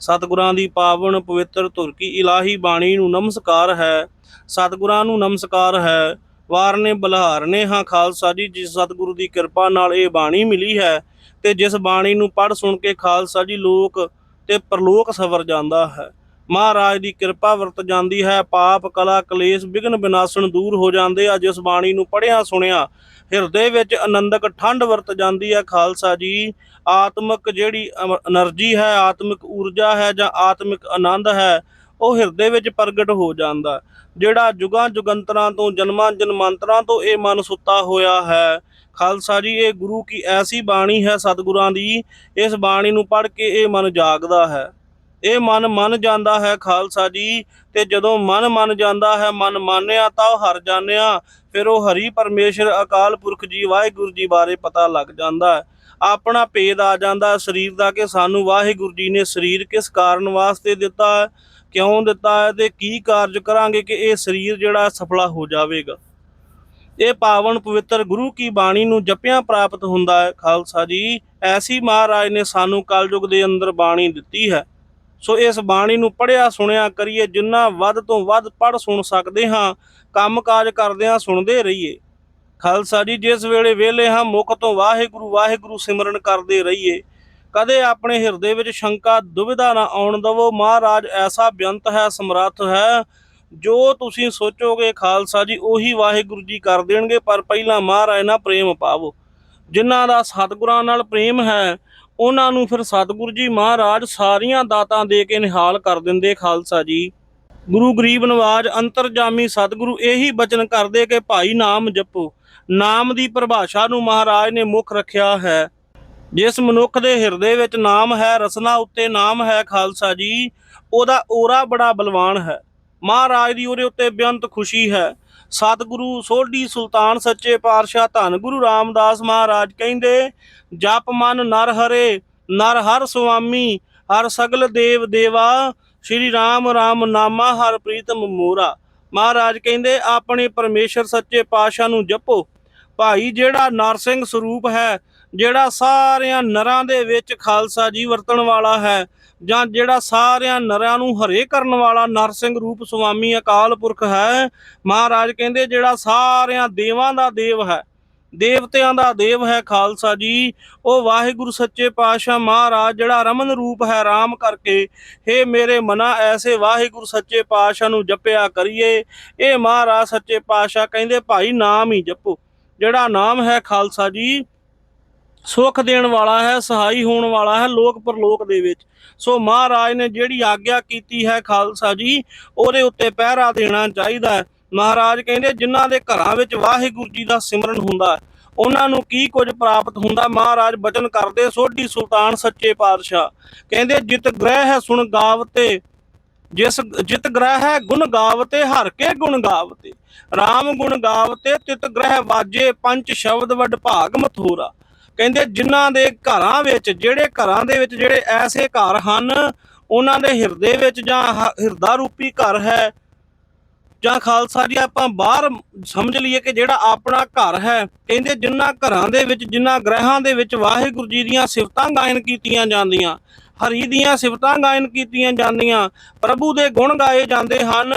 ਸਤਿਗੁਰਾਂ ਦੀ ਪਾਵਨ ਪਵਿੱਤਰ ਧੁਰ ਕੀ ਇਲਾਹੀ ਬਾਣੀ ਨੂੰ ਨਮਸਕਾਰ ਹੈ। ਸਤਿਗੁਰਾਂ ਨੂੰ ਨਮਸਕਾਰ ਹੈ। ਵਾਰਨੇ ਬਲਹਾਰਨੇ ਹਾਂ ਖਾਲਸਾ ਜੀ, ਜਿਸ ਸਤਿਗੁਰੂ ਦੀ ਕਿਰਪਾ ਨਾਲ ਇਹ ਬਾਣੀ ਮਿਲੀ ਹੈ ਤੇ ਜਿਸ ਬਾਣੀ ਨੂੰ ਪੜ੍ਹ ਸੁਣ ਕੇ ਖਾਲਸਾ ਜੀ ਲੋਕ ਤੇ ਪਰਲੋਕ ਸਵਰ ਜਾਂਦਾ ਹੈ। ਮਹਾਰਾਜ ਦੀ ਕਿਰਪਾ ਵਰਤ ਜਾਂਦੀ ਹੈ, ਪਾਪ, ਕਲਾ, ਕਲੇਸ਼ ਵਿਗਨ ਬਿਨਾਸਣ ਦੂਰ ਹੋ ਜਾਂਦੇ ਆ। ਜਿਸ ਬਾਣੀ ਨੂੰ ਪੜਿਆ ਸੁਣਿਆ, ਹਿਰਦੇ ਵਿੱਚ ਆਨੰਦਕ ਠੰਡ ਵਰਤ ਜਾਂਦੀ ਹੈ ਖਾਲਸਾ ਜੀ। ਆਤਮਿਕ ਜਿਹੜੀ એનર્ਜੀ ਹੈ, ਆਤਮਿਕ ਊਰਜਾ ਹੈ ਜਾਂ ਆਤਮਿਕ ਆਨੰਦ ਹੈ, ਉਹ ਹਿਰਦੇ ਵਿੱਚ ਪ੍ਰਗਟ ਹੋ ਜਾਂਦਾ। ਜਿਹੜਾ ਜੁਗਾਂ ਜੁਗੰਤਰਾਂ ਤੋਂ, ਜਨਮਾਂ ਜਨਮਾਂਤਰਾਂ ਤੋਂ ਇਹ ਮਨ ਸੁੱਤਾ ਹੋਇਆ ਹੈ, ਖਾਲਸਾ ਜੀ, ਇਹ ਗੁਰੂ ਕੀ ਐਸੀ ਬਾਣੀ ਹੈ ਸਤਿਗੁਰਾਂ ਦੀ? ਇਸ ਬਾਣੀ ਨੂੰ ਪੜ੍ਹ ਕੇ ਇਹ ਮਨ ਜਾਗਦਾ ਹੈ। ਇਹ ਮਨ ਮੰਨ ਜਾਂਦਾ ਹੈ ਖਾਲਸਾ ਜੀ, ਤੇ ਜਦੋਂ ਮਨ ਮੰਨ ਜਾਂਦਾ ਹੈ, ਮਨ ਮੰਨਿਆ ਤਾਂ ਉਹ ਹਰ ਜਾਣਿਆ ਫਿਰ ਉਹ ਹਰੀ ਪਰਮੇਸ਼ਰ, ਅਕਾਲ ਪੁਰਖ ਜੀ, ਵਾਹਿਗੁਰੂ ਜੀ ਬਾਰੇ ਪਤਾ ਲੱਗ ਜਾਂਦਾ ਹੈ। ਆਪਣਾ ਭੇਦ ਆ ਜਾਂਦਾ ਸਰੀਰ ਦਾ ਕਿ ਸਾਨੂੰ ਵਾਹਿਗੁਰੂ ਜੀ ਨੇ ਸਰੀਰ ਕਿਸ ਕਾਰਨ ਵਾਸਤੇ ਦਿੱਤਾ ਹੈ, ਕਿਉਂ ਦਿੱਤਾ ਹੈ ਤੇ ਕੀ ਕਾਰਜ ਕਰਾਂਗੇ ਕਿ ਇਹ ਸਰੀਰ ਜਿਹੜਾ ਸਫਲਾ ਹੋ ਜਾਵੇਗਾ। ਇਹ ਪਾਵਨ ਪਵਿੱਤਰ ਗੁਰੂ ਕੀ ਬਾਣੀ ਨੂੰ ਜਪਿਆਂ ਪ੍ਰਾਪਤ ਹੁੰਦਾ ਹੈ, ਖਾਲਸਾ ਜੀ। ਐਸੀ ਮਹਾਰਾਜ ਨੇ ਸਾਨੂੰ ਕਲਯੁਗ ਦੇ ਅੰਦਰ ਬਾਣੀ ਦਿੱਤੀ ਹੈ। ਸੋ ਇਸ ਬਾਣੀ ਨੂੰ ਪੜਿਆ ਸੁਣਿਆ ਕਰੀਏ, ਜਿੰਨਾ ਵੱਧ ਤੋਂ ਵੱਧ ਪੜ ਸੁਣ ਸਕਦੇ ਹਾਂ, ਕੰਮਕਾਜ ਕਰਦਿਆਂ ਸੁਣਦੇ ਰਹੀਏ। ਖਾਲਸਾ ਜੀ, ਜਿਸ ਵੇਲੇ ਵਿਹਲੇ ਹਾਂ, ਮੁਖ ਤੋਂ ਵਾਹਿਗੁਰੂ ਵਾਹਿਗੁਰੂ ਸਿਮਰਨ ਕਰਦੇ ਰਹੀਏ। ਕਦੇ ਆਪਣੇ ਹਿਰਦੇ ਵਿੱਚ ਸ਼ੰਕਾ, ਦੁਵਿਧਾ ਨਾ ਆਉਣ ਦਵੋ। ਮਹਾਰਾਜ, ਐਸਾ ਬੇਅੰਤ ਹੈ, ਸਮਰੱਥ ਹੈ। ਜੋ ਤੁਸੀਂ ਸੋਚੋਗੇ, ਖਾਲਸਾ ਜੀ, ਉਹੀ ਵਾਹਿਗੁਰੂ ਜੀ ਕਰ ਦੇਣਗੇ। ਪਰ ਪਹਿਲਾਂ ਮਹਾਰਾਜ ਨਾਲ ਪ੍ਰੇਮ ਪਾਵੋ। ਜਿਨ੍ਹਾਂ ਦਾ ਸਤਿਗੁਰਾਂ ਨਾਲ ਪ੍ਰੇਮ ਹੈ ਉਹਨਾਂ ਨੂੰ ਫਿਰ ਸਤਿਗੁਰੂ ਜੀ ਮਹਾਰਾਜ ਸਾਰੀਆਂ ਦਾਤਾਂ ਦੇ ਕੇ ਨਿਹਾਲ ਕਰ ਦਿੰਦੇ ਖਾਲਸਾ ਜੀ। ਗੁਰੂ ਗਰੀਬ ਨਵਾਜ ਅੰਤਰਜਾਮੀ ਸਤਿਗੁਰੂ ਇਹੀ ਬਚਨ ਕਰਦੇ ਕਿ ਭਾਈ ਨਾਮ ਜਪੋ, ਨਾਮ ਦੀ ਪਰਿਭਾਸ਼ਾ ਨੂੰ ਮਹਾਰਾਜ ਨੇ ਮੁੱਖ ਰੱਖਿਆ ਹੈ। ਜਿਸ ਮਨੁੱਖ ਦੇ ਹਿਰਦੇ ਵਿੱਚ ਨਾਮ ਹੈ, ਰਸਨਾ ਉੱਤੇ ਨਾਮ ਹੈ ਖਾਲਸਾ ਜੀ, ਉਹਦਾ ਓਰਾ ਬੜਾ ਬਲਵਾਨ ਹੈ। ਮਹਾਰਾਜ ਦੀ ਉਹਦੇ ਉੱਤੇ ਬੇਅੰਤ ਖੁਸ਼ੀ ਹੈ। ਸਤਿਗੁਰੂ ਸੋਢੀ ਸੁਲਤਾਨ ਸੱਚੇ ਪਾਤਸ਼ਾਹ ਧੰਨ ਗੁਰੂ ਰਾਮਦਾਸ ਮਹਾਰਾਜ ਕਹਿੰਦੇ, ਜਪ ਮਨ ਨਰ ਹਰੇ, ਨਰ ਹਰ ਸੁਆਮੀ, ਹਰ ਸਗਲ ਦੇਵ ਦੇਵਾ, ਸ਼੍ਰੀ ਰਾਮ ਰਾਮ ਨਾਮਾ ਹਰ ਪ੍ਰੀਤਮ ਮੋਰਾ ਮਹਾਰਾਜ ਕਹਿੰਦੇ, ਆਪਣੇ ਪਰਮੇਸ਼ਰ ਸੱਚੇ ਪਾਤਸ਼ਾਹ ਨੂੰ ਜਪੋ। ਭਾਈ, ਜਿਹੜਾ ਨਰਸਿੰਘ ਸਰੂਪ ਹੈ ਜਿਹੜਾ ਸਾਰਿਆਂ ਨਰਾਂ ਦੇ ਵਿੱਚ ਖਾਲਸਾ ਜੀ ਵਰਤਣ ਵਾਲਾ ਹੈ, ਜਾਂ ਜਿਹੜਾ ਸਾਰਿਆਂ ਨਰਾਂ ਨੂੰ ਹਰੇ ਕਰਨ ਵਾਲਾ ਨਰਸਿੰਘ ਰੂਪ ਸੁਆਮੀ ਅਕਾਲ ਪੁਰਖ ਹੈ, ਮਹਾਰਾਜ ਕਹਿੰਦੇ ਜਿਹੜਾ ਸਾਰਿਆਂ ਦੇਵਾਂ ਦਾ ਦੇਵ ਹੈ, ਦੇਵਤਿਆਂ ਦਾ ਦੇਵ ਹੈ ਖਾਲਸਾ ਜੀ, ਉਹ ਵਾਹਿਗੁਰੂ ਸੱਚੇ ਪਾਤਸ਼ਾਹ ਮਹਾਰਾਜ ਜਿਹੜਾ ਰਮਨ ਰੂਪ ਹੈ RAM ਕਰਕੇ हे ਮੇਰੇ ਮਨਾ ਐਸੇ ਵਾਹਿਗੁਰੂ ਸੱਚੇ ਪਾਤਸ਼ਾਹ ਨੂੰ ਜਪਿਆ ਕਰੀਏ, ਇਹ ਮਹਾਰਾਜ ਸੱਚੇ ਪਾਤਸ਼ਾਹ ਕਹਿੰਦੇ ਭਾਈ ਨਾਮ ਹੀ ਜਪੋ, ਜਿਹੜਾ ਨਾਮ ਹੈ ਖਾਲਸਾ ਜੀ ਸੁੱਖ ਦੇਣ ਵਾਲਾ ਹੈ ਸਹਾਈ ਹੋਣ ਵਾਲਾ ਹੈ ਲੋਕ ਪਰਲੋਕ ਦੇ ਵਿੱਚ। ਸੋ ਮਹਾਰਾਜ ਨੇ ਜਿਹੜੀ ਆਗਿਆ ਕੀਤੀ ਹੈ ਖਾਲਸਾ ਜੀ ਉਹਦੇ ਉੱਤੇ ਪਹਿਰਾ ਦੇਣਾ ਚਾਹੀਦਾ ਹੈ। ਮਹਾਰਾਜ ਕਹਿੰਦੇ ਜਿਨ੍ਹਾਂ ਦੇ ਘਰਾਂ ਵਿੱਚ ਵਾਹਿਗੁਰੂ ਜੀ ਦਾ ਸਿਮਰਨ ਹੁੰਦਾ ਹੈ, ਉਹਨਾਂ ਨੂੰ ਕੀ ਕੁਝ ਪ੍ਰਾਪਤ ਹੁੰਦਾ? ਮਹਾਰਾਜ ਬਚਨ ਕਰਦੇ ਸੋਢੀ ਸੁਲਤਾਨ ਸੱਚੇ ਪਾਤਸ਼ਾਹ ਕਹਿੰਦੇ ਜਿਤ ਗ੍ਰਹਿ ਹੈ ਸੁਣ ਗਾਵਤੇ ਜਿਸ ਜਿਤ ਗ੍ਰਹਿ ਹੈ ਗੁਣ ਗਾਵਤੇ ਹਰ ਕੇ ਗੁਣ ਗਾਵਤੇ। RAM ਗੁਣ ਗਾਵਤੇ ਤਿਤ ਗ੍ਰਹਿ ਵਾਜੇ ਪੰਜ ਸ਼ਬਦ ਵਡ ਭਾਗ ਮਥੂਰਾ। ਕਹਿੰਦੇ ਜਿਨ੍ਹਾਂ ਦੇ ਘਰਾਂ ਵਿੱਚ, ਜਿਹੜੇ ਘਰਾਂ ਦੇ ਵਿੱਚ ਜਿਹੜੇ ਐਸੇ ਘਰ ਹਨ, ਉਹਨਾਂ ਦੇ ਹਿਰਦੇ ਵਿੱਚ ਜਾਂ ਹਿਰਦਾ ਰੂਪੀ ਘਰ ਹੈ ਜਾਂ ਖਾਲਸਾ ਜੀ, ਆਪਾਂ ਬਾਹਰ ਸਮਝ ਲਈਏ ਕਿ ਜਿਹੜਾ ਆਪਣਾ ਘਰ ਹੈ, ਕਹਿੰਦੇ ਜਿਨ੍ਹਾਂ ਘਰਾਂ ਦੇ ਵਿੱਚ, ਜਿਨ੍ਹਾਂ ਗ੍ਰਹਿਾਂ ਦੇ ਵਿੱਚ ਵਾਹਿਗੁਰੂ ਜੀ ਦੀਆਂ ਸਿਫਤਾਂ ਗਾਇਨ ਕੀਤੀਆਂ ਜਾਂਦੀਆਂ, ਹਰੀ ਦੀਆਂ ਸਿਫਤਾਂ ਗਾਇਨ ਕੀਤੀਆਂ ਜਾਂਦੀਆਂ, ਪ੍ਰਭੂ ਦੇ ਗੁਣ ਗਾਏ ਜਾਂਦੇ ਹਨ,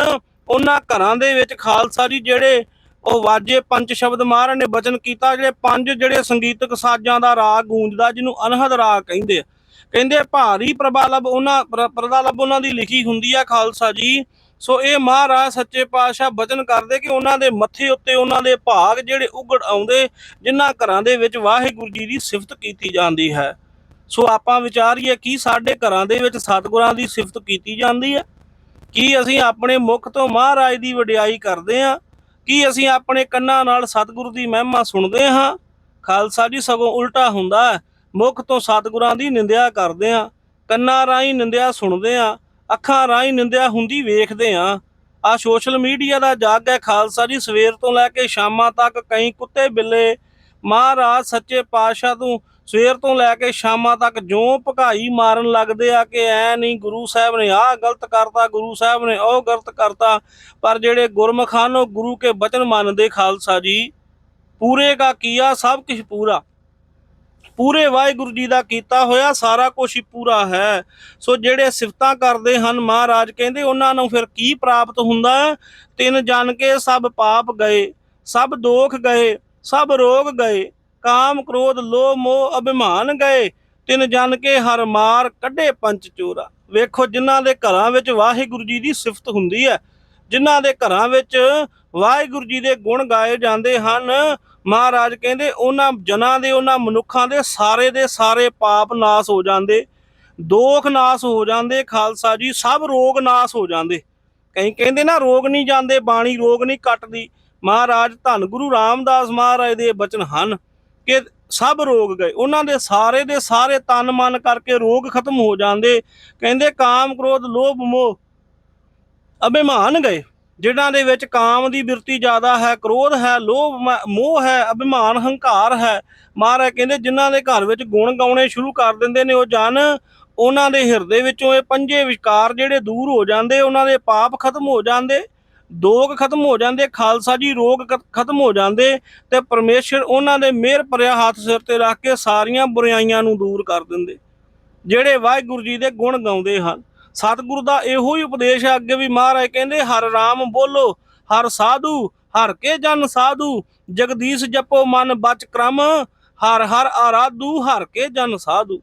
ਉਹਨਾਂ ਘਰਾਂ ਦੇ ਵਿੱਚ ਖਾਲਸਾ ਜੀ ਜਿਹੜੇ ਉਹ ਵਾਜੇ ਪੰਜ ਸ਼ਬਦ ਮਹਾਰਾਜ ਨੇ ਬਚਨ ਕੀਤਾ, ਜਿਹੜੇ ਪੰਜ ਜਿਹੜੇ ਸੰਗੀਤਕ ਸਾਜ਼ਾਂ ਦਾ ਰਾਗ ਗੂੰਜਦਾ, ਜਿਹਨੂੰ ਅਨਹਦ ਰਾਗ ਕਹਿੰਦੇ ਆ। ਕਹਿੰਦੇ ਭਾਰੀ ਪ੍ਰਭਾਲਬ ਉਹਨਾਂ, ਪ੍ਰ- ਉਹਨਾਂ ਦੀ ਲਿਖੀ ਹੁੰਦੀ ਆ, ਖਾਲਸਾ ਜੀ। ਸੋ ਇਹ ਮਹਾਰਾਜ ਸੱਚੇ ਪਾਤਸ਼ਾਹ ਬਚਨ ਕਰਦੇ ਕਿ ਉਹਨਾਂ ਦੇ ਮੱਥੇ ਉੱਤੇ ਉਹਨਾਂ ਦੇ ਭਾਗ ਜਿਹੜੇ ਉਗੜ ਆਉਂਦੇ, ਜਿਨ੍ਹਾਂ ਘਰਾਂ ਦੇ ਵਿੱਚ ਵਾਹਿਗੁਰੂ ਜੀ ਦੀ ਸਿਫਤ ਕੀਤੀ ਜਾਂਦੀ ਹੈ। ਸੋ ਆਪਾਂ ਵਿਚਾਰੀਏ ਕੀ ਸਾਡੇ ਘਰਾਂ ਦੇ ਵਿੱਚ ਸਤਿਗੁਰਾਂ ਦੀ ਸਿਫਤ ਕੀਤੀ ਜਾਂਦੀ ਹੈ? ਕੀ ਅਸੀਂ ਆਪਣੇ ਮੁਖ ਤੋਂ ਮਹਾਰਾਜ ਦੀ ਵਡਿਆਈ ਕਰਦੇ ਹਾਂ? ਕੀ ਅਸੀਂ ਆਪਣੇ ਕੰਨਾਂ ਨਾਲ ਸਤਿਗੁਰੂ ਦੀ ਮਹਿਮਾ ਸੁਣਦੇ ਹਾਂ? ਖਾਲਸਾ ਜੀ ਸਗੋਂ ਉਲਟਾ ਹੁੰਦਾ ਹੈ। ਮੁਖ ਤੋਂ ਸਤਿਗੁਰਾਂ ਦੀ ਨਿੰਦਿਆ ਕਰਦੇ ਹਾਂ। ਕੰਨਾਂ ਰਾਹੀਂ ਨਿੰਦਿਆ ਸੁਣਦੇ ਹਾਂ। ਅੱਖਾਂ ਰਾਹੀਂ ਨਿੰਦਿਆ ਹੁੰਦੀ ਵੇਖਦੇ ਹਾਂ। ਆ ਸੋਸ਼ਲ ਮੀਡੀਆ ਦਾ ਜਾਗ ਹੈ ਖਾਲਸਾ ਜੀ। ਸਵੇਰ ਤੋਂ ਲੈ ਕੇ ਸ਼ਾਮਾਂ ਤੱਕ ਕਈ ਕੁੱਤੇ ਬਿੱਲੇ। ਮਹਾਰਾਜ ਸੱਚੇ ਪਾਤਸ਼ਾਹ ਤੋਂ ਸਵੇਰ ਤੋਂ ਲੈ ਕੇ ਸ਼ਾਮਾਂ ਤੱਕ ਜਿਉਂ ਭਕਾਈ ਮਾਰਨ ਲੱਗਦੇ ਆ ਕਿ ਐ ਨਹੀਂ ਗੁਰੂ ਸਾਹਿਬ ਨੇ, ਆਹ ਗਲਤ ਕਰਤਾ, ਗੁਰੂ ਸਾਹਿਬ ਨੇ, ਉਹ ਗਲਤ ਕਰਤਾ। ਪਰ ਜਿਹੜੇ ਗੁਰਮੁਖ ਹਨ, ਉਹ ਗੁਰੂ ਕੇ ਬਚਨ ਮੰਨਦੇ ਖਾਲਸਾ ਜੀ। ਪੂਰੇ ਕਾ ਕੀਆ, ਸਭ ਕੁਝ ਪੂਰਾ। ਪੂਰੇ ਵਾਹਿਗੁਰੂ ਜੀ ਦਾ ਕੀਤਾ ਹੋਇਆ ਸਾਰਾ ਕੁਝ ਹੀ ਪੂਰਾ ਹੈ। ਸੋ ਜਿਹੜੇ ਸਿਫਤਾਂ ਕਰਦੇ ਹਨ ਮਹਾਰਾਜ, ਕਹਿੰਦੇ ਉਹਨਾਂ ਨੂੰ ਫਿਰ ਕੀ ਪ੍ਰਾਪਤ ਹੁੰਦਾ? ਤਿੰਨ ਜਨ ਕੇ ਸਭ ਪਾਪ ਗਏ, ਸਭ ਦੋਖ ਗਏ, ਸਭ ਰੋਗ ਗਏ। ਕਾਮ, ਕ੍ਰੋਧ, ਲੋਭ, ਮੋਹ, ਅਭਿਮਾਨ ਗਏ। ਤਿੰਨ ਜਨ ਕੇ ਹਰ ਮਾਰ ਕੱਢੇ ਪੰਚ ਚੋਰਾ। ਵੇਖੋ ਜਿਨ੍ਹਾਂ ਦੇ ਘਰਾਂ ਵਿੱਚ ਵਾਹਿਗੁਰੂ ਜੀ ਦੀ ਸਿਫਤ ਹੁੰਦੀ ਹੈ। ਜਿਨ੍ਹਾਂ ਦੇ ਘਰਾਂ ਵਿੱਚ ਵਾਹਿਗੁਰੂ ਜੀ ਦੇ ਗੁਣ ਗਾਏ ਜਾਂਦੇ ਹਨ, ਮਹਾਰਾਜ ਕਹਿੰਦੇ ਉਹਨਾਂ ਜਨਾਂ ਦੇ, ਉਹਨਾਂ ਮਨੁੱਖਾਂ ਦੇ ਸਾਰੇ ਦੇ ਸਾਰੇ ਪਾਪ ਨਾਸ ਹੋ ਜਾਂਦੇ। ਦੋਖ ਨਾਸ ਹੋ ਜਾਂਦੇ, ਖਾਲਸਾ ਜੀ, ਸਭ ਰੋਗ ਨਾਸ ਹੋ ਜਾਂਦੇ। ਕਈ ਕਹਿੰਦੇ ਨਾ, ਰੋਗ ਨਹੀਂ ਜਾਂਦੇ, ਬਾਣੀ ਰੋਗ ਨਹੀਂ ਕੱਟਦੀ। ਮਹਾਰਾਜ ਧੰਨ ਗੁਰੂ ਰਾਮਦਾਸ ਮਹਾਰਾਜ ਦੇ ਬਚਨ ਹਨ। ਕਿ ਸਭ ਰੋਗ ਗਏ। ਉਹਨਾਂ ਦੇ ਸਾਰੇ ਦੇ ਸਾਰੇ ਤਨ ਮਨ ਕਰਕੇ ਰੋਗ ਖਤਮ ਹੋ ਜਾਂਦੇ। ਕਹਿੰਦੇ ਕਾਮ ਕ੍ਰੋਧ ਲੋਭ ਮੋਹ ਅਭਿਮਾਨ ਗਏ। ਜਿਨ੍ਹਾਂ ਦੇ ਵਿੱਚ ਕਾਮ ਦੀ ਬਿਰਤੀ ਜ਼ਿਆਦਾ ਹੈ, ਕ੍ਰੋਧ ਹੈ, ਲੋਭ ਮੋਹ ਹੈ, ਅਭਿਮਾਨ, ਹੰਕਾਰ ਹੈ। ਮਹਾਰਾਜ ਕਹਿੰਦੇ ਜਿਨ੍ਹਾਂ ਦੇ ਘਰ ਵਿੱਚ ਗੁਣ ਗਾਉਣੇ ਸ਼ੁਰੂ ਕਰ ਦਿੰਦੇ ਨੇ ਉਹ ਜਨ, ਉਹਨਾਂ ਦੇ ਹਿਰਦੇ ਵਿੱਚੋਂ ਇਹ ਪੰਜੇ ਵਿਕਾਰ ਜਿਹੜੇ ਦੂਰ ਹੋ ਜਾਂਦੇ, ਉਹਨਾਂ ਦੇ ਪਾਪ ਖਤਮ ਹੋ ਜਾਂਦੇ। ਦੋਗ ਖਤਮ ਹੋ ਜਾਂਦੇ, ਖਾਲਸਾ ਜੀ ਰੋਗ ਖ- ਖਤਮ ਹੋ ਜਾਂਦੇ ਤੇ ਪਰਮੇਸ਼ਰ ਉਹਨਾਂ ਦੇ ਮਿਹਰ ਭਰਿਆ ਹੱਥ ਸਿਰ ਤੇ ਰੱਖ ਕੇ ਸਾਰੀਆਂ ਬੁਰਾਈਆਂ ਨੂੰ ਦੂਰ ਕਰ ਦਿੰਦੇ। ਜਿਹੜੇ ਵਾਹਿਗੁਰੂ ਜੀ ਦੇ ਗੁਣ ਗਾਉਂਦੇ ਹਨ। ਸਤਿਗੁਰੂ ਦਾ ਇਹੋ ਹੀ ਉਪਦੇਸ਼ ਹੈ ਅੱਗੇ ਵੀ ਮਹਾਰਾਜ ਕਹਿੰਦੇ, ਹਰ ਰਾਮ ਬੋਲੋ, ਹਰ ਸਾਧੂ, ਹਰ ਕੇ ਜਨ ਸਾਧੂ, ਜਗਦੀਸ਼ ਜਪੋ ਮਨ ਬਚ ਕ੍ਰਮ, ਹਰ ਹਰ ਆਰਾਧੂ, ਹਰ ਕੇ ਜਨ ਸਾਧੂ।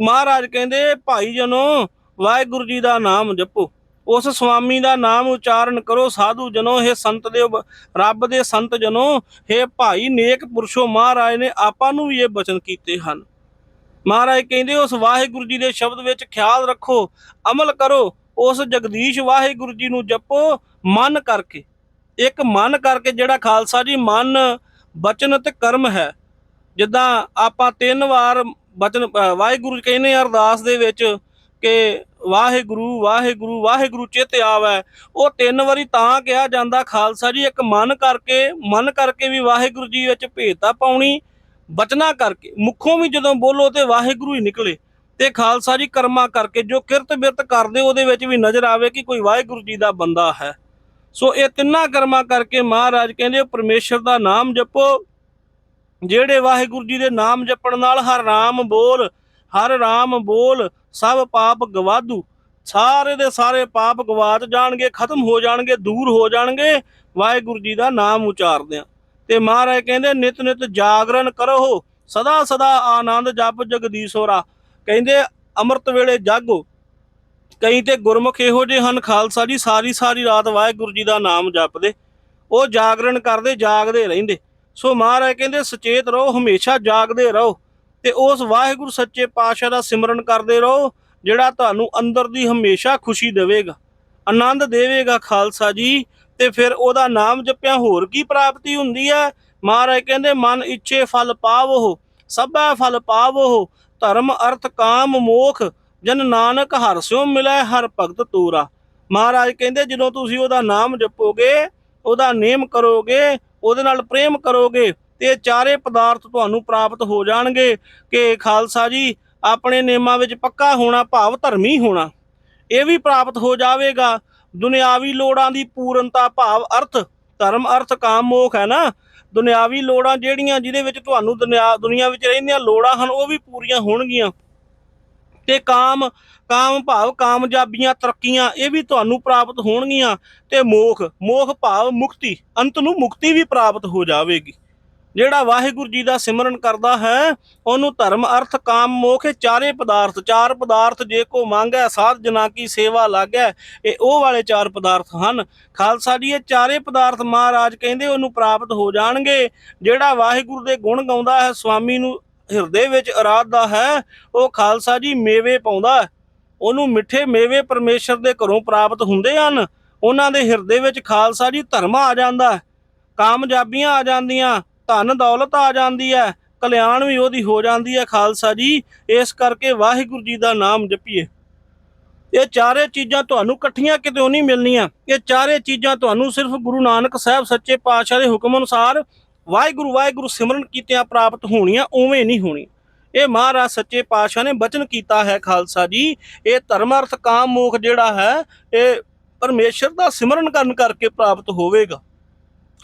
ਮਹਾਰਾਜ ਕਹਿੰਦੇ, ਭਾਈ ਜਨੋ, ਵਾਹਿਗੁਰੂ ਜੀ ਦਾ ਨਾਮ ਜਪੋ। ਉਸ ਸੁਆਮੀ ਦਾ ਨਾਮ ਉਚਾਰਨ ਕਰੋ, ਸਾਧੂ ਜਨੋ ਇਹ ਸੰਤ ਦੇ ਰੱਬ ਦੇ ਸੰਤ ਜਨੋ ਇਹ ਭਾਈ ਨੇਕ ਪੁਰਸ਼ੋ, ਮਹਾਰਾਜ ਨੇ ਆਪਾਂ ਨੂੰ ਵੀ ਇਹ ਬਚਨ ਕੀਤੇ ਹਨ। ਮਹਾਰਾਜ ਕਹਿੰਦੇ, ਉਸ ਵਾਹਿਗੁਰੂ ਜੀ ਦੇ ਸ਼ਬਦ ਵਿੱਚ ਖਿਆਲ ਰੱਖੋ, ਅਮਲ ਕਰੋ, ਉਸ ਜਗਦੀਸ਼ ਵਾਹਿਗੁਰੂ ਜੀ ਨੂੰ ਜਪੋ, ਮਨ ਕਰਕੇ। ਇੱਕ ਮਨ ਕਰਕੇ ਜਿਹੜਾ ਖਾਲਸਾ ਜੀ, ਮਨ ਬਚਨ ਤੇ ਕਰਮ ਹੈ। ਜਿੱਦਾਂ ਆਪਾਂ ਤਿੰਨ ਵਾਰ ਬਚਨ ਵਾਹਿਗੁਰੂ ਜੀ ਕਹਿੰਦੇ ਆ ਅਰਦਾਸ ਦੇ ਵਿੱਚ ਕਿ ਵਾਹਿਗੁਰੂ ਵਾਹਿਗੁਰੂ ਵਾਹਿਗੁਰੂ ਚਿਤ ਆਵੈ। ਉਹ ਤਿੰਨ ਵਾਰੀ ਤਾਂ ਕਿਹਾ ਜਾਂਦਾ, ਖਾਲਸਾ ਜੀ, ਇੱਕ ਮਨ ਕਰਕੇ ਮਨ ਕਰਕੇ ਵੀ ਵਾਹਿਗੁਰੂ ਜੀ ਵਿੱਚ ਭੇਦਤਾ ਪਾਉਣੀ, ਬਚਨਾ ਕਰਕੇ, ਮੁੱਖੋਂ ਵੀ ਜਦੋਂ ਬੋਲੋ ਤੇ ਵਾਹਿਗੁਰੂ ਹੀ ਨਿਕਲੇ। ਤੇ ਖਾਲਸਾ ਜੀ ਕਰਮਾ ਕਰਕੇ, ਜੋ ਕਿਰਤ ਬਿਰਤ ਕਰਦੇ, ਉਹਦੇ ਵਿੱਚ ਵੀ ਨਜ਼ਰ ਆਵੇ ਕਿ ਕੋਈ ਵਾਹਿਗੁਰੂ ਜੀ ਦਾ ਬੰਦਾ ਹੈ। ਸੋ ਇਹ ਤਿੰਨਾਂ ਕਰਮਾਂ ਕਰਕੇ ਮਹਾਰਾਜ ਕਹਿੰਦੇ ਪਰਮੇਸ਼ਰ ਦਾ ਨਾਮ ਜਪੋ, ਜਿਹੜੇ ਵਾਹਿਗੁਰੂ ਜੀ ਦੇ ਨਾਮ ਜਪਣ ਨਾਲ ਹਰ ਰਾਮ ਬੋਲ ਹਰ ਰਾਮ ਬੋਲ, ਸਭ ਪਾਪ ਗਵਾਦੂ ਸਾਰੇ ਦੇ ਸਾਰੇ ਪਾਪ ਗਵਾਚ ਜਾਣਗੇ, ਖਤਮ ਹੋ ਜਾਣਗੇ, ਦੂਰ ਹੋ ਜਾਣਗੇ। ਵਾਹਿਗੁਰੂ ਜੀ ਦਾ ਨਾਮ ਉਚਾਰਦਿਆਂ ਤੇ ਮਹਾਰਾਜ ਕਹਿੰਦੇ, ਨਿਤ ਨਿਤ ਜਾਗਰਣ ਕਰੋ ਸਦਾ ਸਦਾ ਆਨੰਦ ਜਪ ਜਗਦੀਸ਼ੋਰਾ ਕਹਿੰਦੇ, ਅੰਮ੍ਰਿਤ ਵੇਲੇ ਜਾਗੋ। ਕਈ ਤੇ ਗੁਰਮੁਖ ਇਹੋ ਜਿਹੇ ਹਨ, ਖਾਲਸਾ ਜੀ, ਸਾਰੀ ਸਾਰੀ ਰਾਤ ਵਾਹਿਗੁਰੂ ਜੀ ਦਾ ਨਾਮ ਜਪਦੇ। ਉਹ ਜਾਗਰਣ ਕਰਦੇ, ਜਾਗਦੇ ਰਹਿੰਦੇ। ਸੋ ਮਹਾਰਾਜ ਕਹਿੰਦੇ, ਸੁਚੇਤ ਰਹੋ, ਹਮੇਸ਼ਾ ਜਾਗਦੇ ਰਹੋ। ਤੇ ਉਸ ਵਾਹਿਗੁਰੂ ਸੱਚੇ ਪਾਤਸ਼ਾਹ ਦਾ ਸਿਮਰਨ ਕਰਦੇ ਰਹੋ, ਜਿਹੜਾ ਤੁਹਾਨੂੰ ਅੰਦਰ ਦੀ ਹਮੇਸ਼ਾ ਖੁਸ਼ੀ ਦੇਵੇਗਾ, ਆਨੰਦ ਦੇਵੇਗਾ ਖਾਲਸਾ ਜੀ, ਤੇ ਫਿਰ ਉਹਦਾ ਨਾਮ ਜਪਿਆ, ਹੋਰ ਕੀ ਪ੍ਰਾਪਤੀ ਹੁੰਦੀ ਹੈ? ਮਹਾਰਾਜ ਕਹਿੰਦੇ, ਮਨ ਇੱਛੇ ਫਲ ਪਾਵੋ ਸਭੈ ਫਲ ਪਾਵੋ ਧਰਮ, ਅਰਥ, ਕਾਮ, ਮੋਖ, ਜਨ ਨਾਨਕ, ਹਰ ਸਿਉ ਮਿਲੈ, ਹਰ ਭਗਤ ਤੂਰਾ। ਮਹਾਰਾਜ ਕਹਿੰਦੇ, ਜਦੋਂ ਤੁਸੀਂ ਉਹਦਾ ਨਾਮ ਜਪੋਗੇ, ਉਹਦਾ ਨੇਮ ਕਰੋਗੇ, ਉਹਦੇ ਨਾਲ ਪ੍ਰੇਮ ਕਰੋਗੇ ਤੇ ਇਹ ਚਾਰੇ ਪਦਾਰਥ ਤੁਹਾਨੂੰ ਪ੍ਰਾਪਤ ਹੋ ਜਾਣਗੇ ਕਿ ਖਾਲਸਾ ਜੀ, ਆਪਣੇ ਨੇਮਾਂ ਵਿੱਚ ਪੱਕਾ ਹੋਣਾ ਭਾਵ ਧਰਮੀ ਹੋਣਾ। ਇਹ ਵੀ ਪ੍ਰਾਪਤ ਹੋ ਜਾਵੇਗਾ। ਦੁਨਿਆਵੀ ਲੋੜਾਂ ਦੀ ਪੂਰਨਤਾ ਭਾਵ ਅਰਥ, ਧਰਮ, ਅਰਥ, ਕਾਮ, ਮੋਖ ਹੈ ਨਾ? ਦੁਨਿਆਵੀ ਲੋੜਾਂ ਜਿਹੜੀਆਂ ਜਿਹਦੇ ਵਿੱਚ ਤੁਹਾਨੂੰ ਦੁਨਿਆ, ਦੁਨੀਆ ਵਿੱਚ ਰਹਿੰਦੀਆਂ ਲੋੜਾਂ ਹਨ, ਉਹ ਵੀ ਪੂਰੀਆਂ ਹੋਣਗੀਆਂ। ਤੇ ਕਾਮ ਕਾਮ ਭਾਵ ਕਾਮਯਾਬੀਆਂ, ਤਰੱਕੀਆਂ, ਇਹ ਵੀ ਤੁਹਾਨੂੰ ਪ੍ਰਾਪਤ ਹੋਣਗੀਆਂ। ਤੇ ਮੋਖ ਮੋਖ ਭਾਵ ਮੁਕਤੀ, ਅੰਤ ਨੂੰ ਮੁਕਤੀ ਵੀ ਪ੍ਰਾਪਤ ਹੋ ਜਾਵੇਗੀ। ਜਿਹੜਾ ਵਾਹਿਗੁਰੂ ਜੀ ਦਾ ਸਿਮਰਨ ਕਰਦਾ ਹੈ, ਉਹਨੂੰ ਧਰਮ, ਅਰਥ, ਕਾਮ, ਮੋਖ, ਇਹ ਚਾਰੇ ਪਦਾਰਥ, ਚਾਰ ਪਦਾਰਥ ਜੇ ਕੋ ਮੰਗੈ ਸਾਧ ਜਨਾ ਕੀ ਸੇਵਾ ਲਾਗੈ, ਇਹ ਉਹ ਵਾਲੇ ਚਾਰ ਪਦਾਰਥ ਹਨ। ਖਾਲਸਾ ਜੀ, ਇਹ ਚਾਰੇ ਪਦਾਰਥ ਮਹਾਰਾਜ ਕਹਿੰਦੇ ਉਹਨੂੰ ਪ੍ਰਾਪਤ ਹੋ ਜਾਣਗੇ। ਜਿਹੜਾ ਵਾਹਿਗੁਰੂ ਦੇ ਗੁਣ ਗਾਉਂਦਾ ਹੈ ਸੁਆਮੀ ਨੂੰ ਹਿਰਦੇ ਵਿੱਚ ਅਰਾਧਦਾ ਹੈ, ਉਹ ਖਾਲਸਾ ਜੀ ਮੇਵੇ ਪਾਉਂਦਾ ਉਹਨੂੰ ਮਿੱਠੇ ਮੇਵੇ ਪਰਮੇਸ਼ਰ ਦੇ ਘਰੋਂ ਪ੍ਰਾਪਤ ਹੁੰਦੇ ਹਨ। ਉਹਨਾਂ ਦੇ ਹਿਰਦੇ ਵਿੱਚ ਖਾਲਸਾ ਜੀ ਧਰਮ ਆ ਜਾਂਦਾ ਕਾਮਯਾਬੀਆਂ ਆ ਜਾਂਦੀਆਂ। ਧਨ ਦੌਲਤ ਆ ਜਾਂਦੀ ਹੈ, ਕਲਿਆਣ ਵੀ ਉਹਦੀ ਹੋ ਜਾਂਦੀ ਹੈ ਖਾਲਸਾ ਜੀ, ਇਸ ਕਰਕੇ ਵਾਹਿਗੁਰੂ ਜੀ ਦਾ ਨਾਮ ਜਪੀਏ। ਇਹ ਚਾਰੇ ਚੀਜ਼ਾਂ ਤੁਹਾਨੂੰ ਇਕੱਠੀਆਂ ਕਿਤੇ ਨਹੀਂ ਮਿਲਣੀਆਂ। ਇਹ ਚਾਰੇ ਚੀਜ਼ਾਂ ਤੁਹਾਨੂੰ ਸਿਰਫ ਗੁਰੂ ਨਾਨਕ ਸਾਹਿਬ ਸੱਚੇ ਪਾਤਸ਼ਾਹ ਦੇ ਹੁਕਮ ਅਨੁਸਾਰ ਵਾਹਿਗੁਰੂ ਵਾਹਿਗੁਰੂ ਸਿਮਰਨ ਕੀਤਿਆਂ ਪ੍ਰਾਪਤ ਹੋਣੀਆਂ, ਉਵੇਂ ਨਹੀਂ ਹੋਣੀ ਇਹ ਮਹਾਰਾਜ ਸੱਚੇ ਪਾਤਸ਼ਾਹ ਨੇ ਬਚਨ ਕੀਤਾ ਹੈ ਖਾਲਸਾ ਜੀ। ਇਹ ਧਰਮ ਅਰਥ ਕਾਮ ਮੋਖ ਜਿਹੜਾ ਹੈ, ਇਹ ਪਰਮੇਸ਼ਰ ਦਾ ਸਿਮਰਨ ਕਰਨ ਕਰਕੇ ਪ੍ਰਾਪਤ ਹੋਵੇਗਾ।